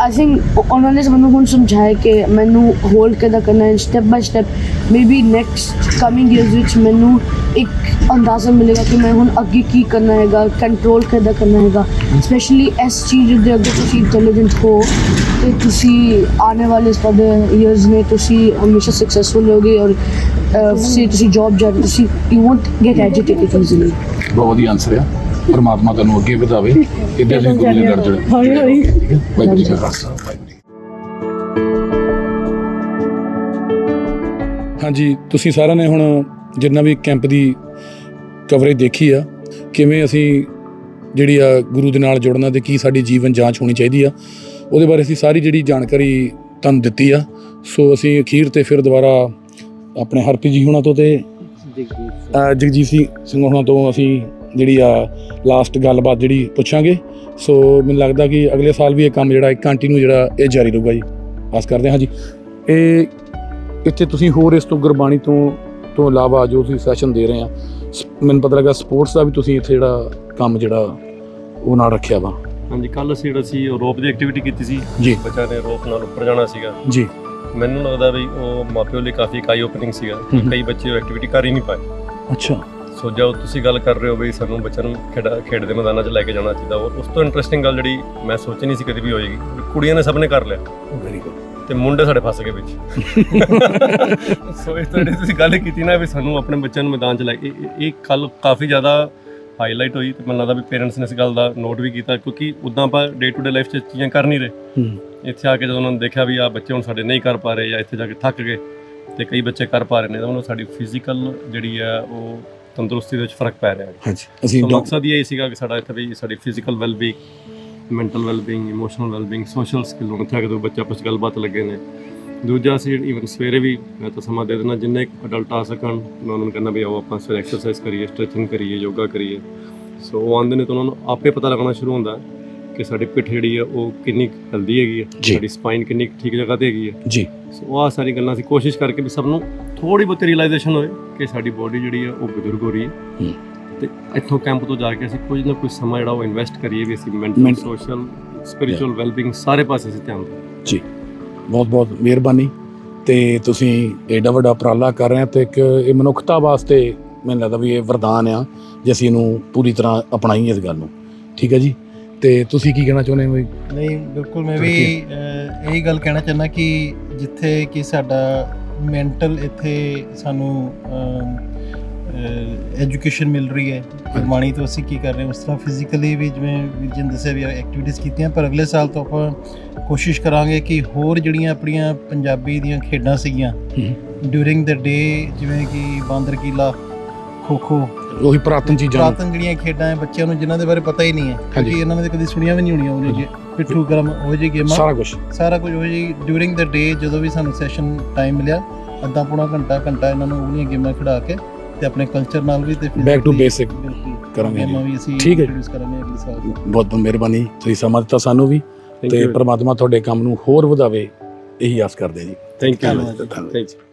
S18: ਆਈ ਥਿੰਕ ਉਹਨਾਂ ਨੇ ਮੈਨੂੰ ਹੁਣ ਸਮਝਾਇਆ ਕਿ ਮੈਨੂੰ ਹੋਲਡ ਕਿੱਦਾਂ ਕਰਨਾ ਹੈ। Step by step maybe next coming years ਵਿੱਚ ਮੈਨੂੰ ਇੱਕ ਅੰਦਾਜ਼ਾ ਮਿਲੇਗਾ ਕਿ ਮੈਂ ਹੁਣ ਅੱਗੇ ਕੀ ਕਰਨਾ ਹੈਗਾ ਕੰਟਰੋਲ ਕਿੱਦਾਂ ਕਰਨਾ ਹੈਗਾ। ਸਪੈਸ਼ਲੀ ਇਸ ਚੀਜ਼ ਦੇ ਅੱਗੇ ਤੁਸੀਂ ਇੰਟੈਲੀਜੈਂਟ ਹੋ ਤੇ ਤੁਸੀਂ ਆਉਣੇ ਵਾਲੇ ਤੁਹਾਡੇ ਇਅਰਸ ਨੇ ਤੁਸੀਂ ਹਮੇਸ਼ਾ ਸਕਸੈਸਫੁਲ ਹੋਗੇ ਔਰ ਸੇ ਤੁਸੀਂ ਜੌਬ ਜਾ ਰਹੇ ਤੁਸੀਂ you won't get agitated easily
S4: ਬਹੁਤ ਵਧੀਆ ਆਨਸਰ ਆ। ਪਰਮਾਤਮਾ ਤੁਹਾਨੂੰ ਅੱਗੇ ਵਧਾਵੇ। ਇੱਦਾਂ ਦੇ ਗੁਰੂ ਦੇ ਦਰ ਜੁੜੇ
S18: ਹੌਲੀ। ਹੌਲੀ
S4: ਵਾਹਿਗੁਰੂ ਜੀ ਕਾ ਖਾਲਸਾ ਵਾਹਿਗੁਰੂ ਜੀ ਹਾਂਜੀ ਤੁਸੀਂ ਸਾਰਿਆਂ ਨੇ ਹੁਣ ਜਿੰਨਾ ਵੀ ਕੈਂਪ ਦੀ ਕਵਰੇਜ ਦੇਖੀ ਆ ਕਿਵੇਂ ਅਸੀਂ ਜਿਹੜੀ ਆ ਗੁਰੂ ਦੇ ਨਾਲ ਜੁੜਨਾ ਤੇ ਕੀ ਸਾਡੀ ਜੀਵਨ ਜਾਂਚ ਹੋਣੀ ਚਾਹੀਦੀ ਆ। ਉਹਦੇ ਬਾਰੇ ਅਸੀਂ ਸਾਰੀ ਜਿਹੜੀ ਜਾਣਕਾਰੀ ਤੁਹਾਨੂੰ ਦਿੱਤੀ ਆ। ਸੋ ਅਸੀਂ ਅਖੀਰ ਤੇ ਫਿਰ ਦੁਬਾਰਾ ਆਪਣੇ ਹਰਪ੍ਰੀਤ ਜੀ ਹੁਣਾਂ ਤੋਂ ਤੇ ਜਗਜੀਤ ਸਿੰਘ ਸਿੰਘ ਹੁਣਾਂ ਤੋਂ ਅਸੀਂ ਜਿਹੜੀ ਆ ਲਾਸਟ ਗੱਲਬਾਤ ਜਿਹੜੀ ਪੁੱਛਾਂਗੇ। ਸੋ ਮੈਨੂੰ ਲੱਗਦਾ ਕਿ ਅਗਲੇ ਸਾਲ ਵੀ ਇਹ ਕੰਮ ਜਿਹੜਾ ਕੰਟੀਨਿਊ ਜਿਹੜਾ ਇਹ ਜਾਰੀ ਰਹੂਗਾ ਜੀ। ਆਸ ਕਰਦੇ ਹਾਂ ਜੀ। ਇਹ ਇੱਥੇ ਤੁਸੀਂ ਹੋਰ ਇਸ ਤੋਂ ਗੁਰਬਾਣੀ ਤੋਂ ਤੋਂ ਇਲਾਵਾ ਜੋ ਤੁਸੀਂ ਸੈਸ਼ਨ ਦੇ ਰਹੇ ਆ ਮੈਨੂੰ ਪਤਾ ਲੱਗਾ ਸਪੋਰਟਸ ਦਾ ਵੀ ਤੁਸੀਂ ਇੱਥੇ ਜਿਹੜਾ ਕੰਮ ਜਿਹੜਾ ਉਹ ਨਾਲ ਰੱਖਿਆ ਵਾ।
S2: ਹਾਂਜੀ ਕੱਲ ਅਸੀਂ ਜਿਹੜਾ ਸੀ ਰੋਪ ਦੀ ਐਕਟੀਵਿਟੀ ਕੀਤੀ ਸੀ।
S4: ਜੀ।
S2: ਬੱਚਿਆਂ ਨੇ ਰੋਪ ਨਾਲ ਉੱਪਰ ਜਾਣਾ ਸੀਗਾ।
S4: ਜੀ।
S2: ਮੈਨੂੰ ਲੱਗਦਾ ਵੀ ਉਹ ਮਾਪਿਓ ਲਈ ਕਾਫੀ ਇੱਕ ਆਈ ਓਪਨਿੰਗ ਸੀਗਾ ਕਿ
S4: ਹਮ।
S2: ਕਈ ਬੱਚੇ ਉਹ ਐਕਟੀਵਿਟੀ ਕਰ ਹੀ ਨਹੀਂ ਪਾਏ।
S4: ਅੱਛਾ।
S2: ਸੋ ਜੋ ਤੁਸੀਂ ਗੱਲ ਕਰ ਰਹੇ ਹੋ ਵੀ ਸਾਨੂੰ ਬੱਚਿਆਂ ਨੂੰ ਖੇਡ ਖੇਡ ਦੇ ਮੈਦਾਨਾਂ 'ਚ ਲੈ ਕੇ ਜਾਣਾ ਚਾਹੀਦਾ। ਔਰ ਉਸ ਤੋਂ ਇੰਟਰਸਟਿੰਗ ਗੱਲ ਜਿਹੜੀ ਮੈਂ ਸੋਚੀ ਨਹੀਂ ਸੀ ਕਦੇ ਵੀ ਹੋਏਗੀ। ਵੀ ਕੁੜੀਆਂ ਨੇ ਸਭ ਨੇ ਕਰ ਲਿਆ।
S4: ਵੈਰੀ ਗੁੱਡ
S2: ਤੇ ਮੁੰਡੇ ਸਾਡੇ ਫਸ ਗਏ ਵਿੱਚ। ਸੋ ਇਸ ਤਰ੍ਹਾਂ ਤੁਸੀਂ ਗੱਲ ਕੀਤੀ ਨਾ ਵੀ ਸਾਨੂੰ ਆਪਣੇ ਬੱਚਿਆਂ ਨੂੰ ਮੈਦਾਨ 'ਚ ਲੈ ਕੇ ਇਹ- ਕੱਲ ਕਾਫੀ ਜ਼ਿਆਦਾ ਹਾਈਲਾਈਟ ਹੋਈ ਤੇ ਮੈਨੂੰ ਲੱਗਦਾ ਵੀ ਪੇਰੈਂਟਸ ਨੇ ਇਸ ਗੱਲ ਦਾ ਨੋਟ ਵੀ ਕੀਤਾ ਕਿਉਂਕਿ ਉਦਾਂ ਆਪਾਂ ਡੇ ਟੂ ਡੇ ਲਾਈਫ 'ਚ ਚੀਜ਼ਾਂ ਕਰ ਨਹੀਂ ਰਹੇ। ਇੱਥੇ ਆ ਕੇ ਜਦੋਂ ਉਹਨਾਂ ਨੇ ਦੇਖਿਆ ਵੀ ਆ ਬੱਚੇ ਹੁਣ ਸਾਡੇ ਨਹੀਂ ਕਰ ਪਾ ਰਹੇ ਜਾਂ ਇੱਥੇ ਜਾ ਕੇ ਥੱਕ ਗਏ ਤੇ ਕਈ ਬੱਚੇ ਕਰ ਪਾ ਰਹੇ ਨੇ ਤਾਂ ਉਹਨਾਂ ਨੂੰ ਸਾਡੀ ਫਿਜ਼ੀਕਲ ਜਿਹੜੀ ਹੈ ਉਹ ਤੰਦਰੁਸਤੀ ਦੇ ਵਿੱਚ ਫ਼ਰਕ ਪੈ ਰਿਹਾ ਹੈ।
S4: ਹਾਂਜੀ। ਅਸੀਂ
S2: ਮਕਸਦ ਇਹ ਸੀਗਾ ਕਿ ਸਾਡਾ ਇੱਥੇ ਵੀ ਸਾਡੀ physical wellbeing mental wellbeing emotional wellbeing social skill ਹੋਣ ਇੱਥੇ ਆ ਕੇ ਦੋ ਬੱਚੇ ਆਪਸ ਗੱਲਬਾਤ ਲੱਗੇ ਨੇ। ਦੂਜਾ ਅਸੀਂ ਈਵਨ ਸਵੇਰੇ ਵੀ ਮੈਂ ਤਾਂ ਸਮਾਂ ਦੇ ਦੇਣਾ ਜਿੰਨੇ ਅਡਲਟ ਆ ਸਕਣ ਮੈਂ ਉਹਨਾਂ ਨੂੰ ਕਹਿੰਦਾ ਵੀ ਆਓ ਆਪਾਂ ਸਵੇਰੇ ਐਕਸਰਸਾਈਜ਼ ਕਰੀਏ ਸਟ੍ਰੈਚਿੰਗ ਕਰੀਏ ਯੋਗਾ ਕਰੀਏ। ਸੋ ਉਹ ਆਉਂਦੇ ਨੇ ਤਾਂ ਉਹਨਾਂ ਨੂੰ ਆਪੇ ਪਤਾ ਲੱਗਣਾ ਸ਼ੁਰੂ ਹੁੰਦਾ ਕਿ ਸਾਡੀ ਪਿੱਠ ਜਿਹੜੀ ਹੈ ਉਹ ਕਿੰਨੀ ਹੈਲਦੀ ਹੈਗੀ ਹੈ
S4: ਜੀ।
S2: ਸਾਡੀ ਸਪਾਈਨ ਕਿੰਨੀ ਠੀਕ ਜਗ੍ਹਾ ਤੇ ਹੈਗੀ ਹੈ
S4: ਜੀ।
S2: ਸੋ ਆਹ ਸਾਰੀ ਗੱਲਾਂ ਅਸੀਂ ਕੋਸ਼ਿਸ਼ ਕਰਕੇ ਵੀ ਸਭ ਨੂੰ ਥੋੜੀ ਬਹੁਤੀ ਰਿਅਲਾਈਜੇਸ਼ਨ ਹੋਏ ਕਿ ਸਾਡੀ ਬੋਡੀ ਜਿਹੜੀ ਹੈ ਉਹ ਬਜ਼ੁਰਗ ਹੋ ਰਹੀ ਹੂੰ। ਤੇ ਇੱਥੋਂ ਕੈਂਪ ਤੋਂ ਜਾ ਕੇ ਅਸੀਂ ਕੁਝ ਨਾ ਕੁਝ ਸਮਾਂ ਜਿਹੜਾ ਉਹ ਇਨਵੈਸਟ ਕਰੀਏ ਵੀ ਅਸੀਂ mental
S4: Mental-
S2: social spiritual wellbeing ਸਾਰੇ ਪਾਸੇ ਅਸੀਂ ਧਿਆਨ ਦੇਈਏ।
S4: ਜੀ। ਬਹੁਤ ਬਹੁਤ ਮਿਹਰਬਾਨੀ। ਤੇ ਤੁਸੀਂ ਏਡਾ ਵੱਡਾ ਉਪਰਾਲਾ ਕਰ ਰਹੇ ਹੋ ਤੇ ਇੱਕ ਇਹ ਮਨੁੱਖਤਾ ਵਾਸਤੇ ਮੈਨੂੰ ਲੱਗਦਾ ਵੀ ਇਹ ਵਰਦਾਨ ਆ ਜੇ ਅਸੀਂ ਇਹਨੂੰ ਪੂਰੀ ਤਰ੍ਹਾਂ ਅਪਣਾਈਏ ਇਸ ਗੱਲ ਨੂੰ। ਠੀਕ ਹੈ ਜੀ? ਤੇ ਤੁਸੀਂ ਕੀ ਕਹਿਣਾ ਚਾਹੁੰਦੇ ਹੋ
S5: ਨਹੀਂ ਬਿਲਕੁਲ ਮੈਂ ਵੀ ਅਹ, ਇਹੀ ਗੱਲ ਕਹਿਣਾ ਚਾਹੁੰਦਾ ਕਿ ਜਿੱਥੇ ਕਿ ਸਾਡਾ ਮੈਂਟਲ ਇੱਥੇ ਸਾਨੂੰ ਐਜੂਕੇਸ਼ਨ ਮਿਲ ਰਹੀ ਹੈ। ਗੁਰਬਾਣੀ ਤੋਂ ਅਸੀਂ ਕੀ ਕਰ ਰਹੇ ਹਾਂ? ਉਸ ਤਰ੍ਹਾਂ ਫਿਜ਼ੀਕਲੀ ਵੀ ਜਿਵੇਂ ਵੀਰ ਜੀ ਨੇ ਦੱਸਿਆ ਵੀ ਐਕਟੀਵਿਟੀਜ਼ ਕੀਤੀਆਂ ਪਰ ਅਗਲੇ ਸਾਲ ਤੋਂ ਆਪਾਂ ਕੋਸ਼ਿਸ਼ ਕਰਾਂਗੇ ਕਿ ਹੋਰ ਜਿਹੜੀਆਂ ਆਪਣੀਆਂ ਪੰਜਾਬੀ ਦੀਆਂ ਖੇਡਾਂ ਸੀਗੀਆਂ ਡਿਊਰਿੰਗ ਦ ਡੇ ਜਿਵੇਂ ਕਿ ਬਾਂਦਰ ਕੀਲਾ ਖੋ ਖੋ
S4: ਉਹੀ ਪੁਰਾਤਨ ਚੀਜ਼ਾਂ।
S5: ਪੁਰਾਤਨ ਜਿਹੜੀਆਂ ਖੇਡਾਂ ਹੈ ਬੱਚਿਆਂ ਨੂੰ ਜਿਨ੍ਹਾਂ ਦੇ ਬਾਰੇ ਪਤਾ ਹੀ ਨਹੀਂ ਹੈ। ਕਿਉਂਕਿ ਇਹਨਾਂ ਨੇ ਕਦੀ ਸੁਣੀਆਂ ਵੀ ਨਹੀਂ ਹੋਣੀਆਂ ਉਹ ਜਿਹੇ ਪਿੱਠੂ ਗਰਮ ਉਹ ਜਿਹੀ ਗੇਮਾਂ।
S4: ਸਾਰਾ ਕੁਛ।
S5: ਸਾਰਾ ਕੁਝ ਉਹ ਜਿਹੀ ਡਿਊਰਿੰਗ ਦ ਡੇ ਜਦੋਂ ਵੀ ਸਾਨੂੰ ਸੈਸ਼ਨ ਟਾਈਮ ਮਿਲਿਆ ਅੱਧਾ ਪੌਣਾ ਘੰਟਾ ਘੰਟਾ ਇਹਨਾਂ ਨੂੰ ਉਹਨੀਆਂ ਗੇਮਾਂ ਖਿਡਾ ਕੇ ਤੇ ਆਪਣੇ ਕਲਚਰ ਨਾਲ ਵੀ ਤੇ
S4: ਬੈਕ ਟੂ
S5: physically
S4: ਬੇਸਿਕ
S5: ਬਿਲਕੁਲ
S4: ਕਰਾਂਗੇ
S5: ਗੇਮਾਂ ਵੀ ਅਸੀਂ
S4: ਜੀ ਠੀਕ ਹੈ ਜੀ।
S5: introduce ਕਰਾਂਗੇ ਅਗਲੇ ਸਾਲ
S4: ਬਹੁਤ ਬਹੁਤ ਮਿਹਰਬਾਨੀ। ਤੁਸੀਂ ਸਮਾਂ ਦਿੱਤਾ ਸਾਨੂੰ ਵੀ
S2: Thank
S4: ਤੇ
S2: you.
S4: ਪ੍ਰਮਾਤਮਾ ਤੁਹਾਡੇ ਕੰਮ ਨੂੰ ਹੋਰ ਵਧਾਵੇ। ਇਹੀ ਆਸ ਕਰਦੇ ਜੀ।
S2: ਥੈਂਕ ਯੂ
S5: ਧੰਨਵਾਦ।
S2: Thank you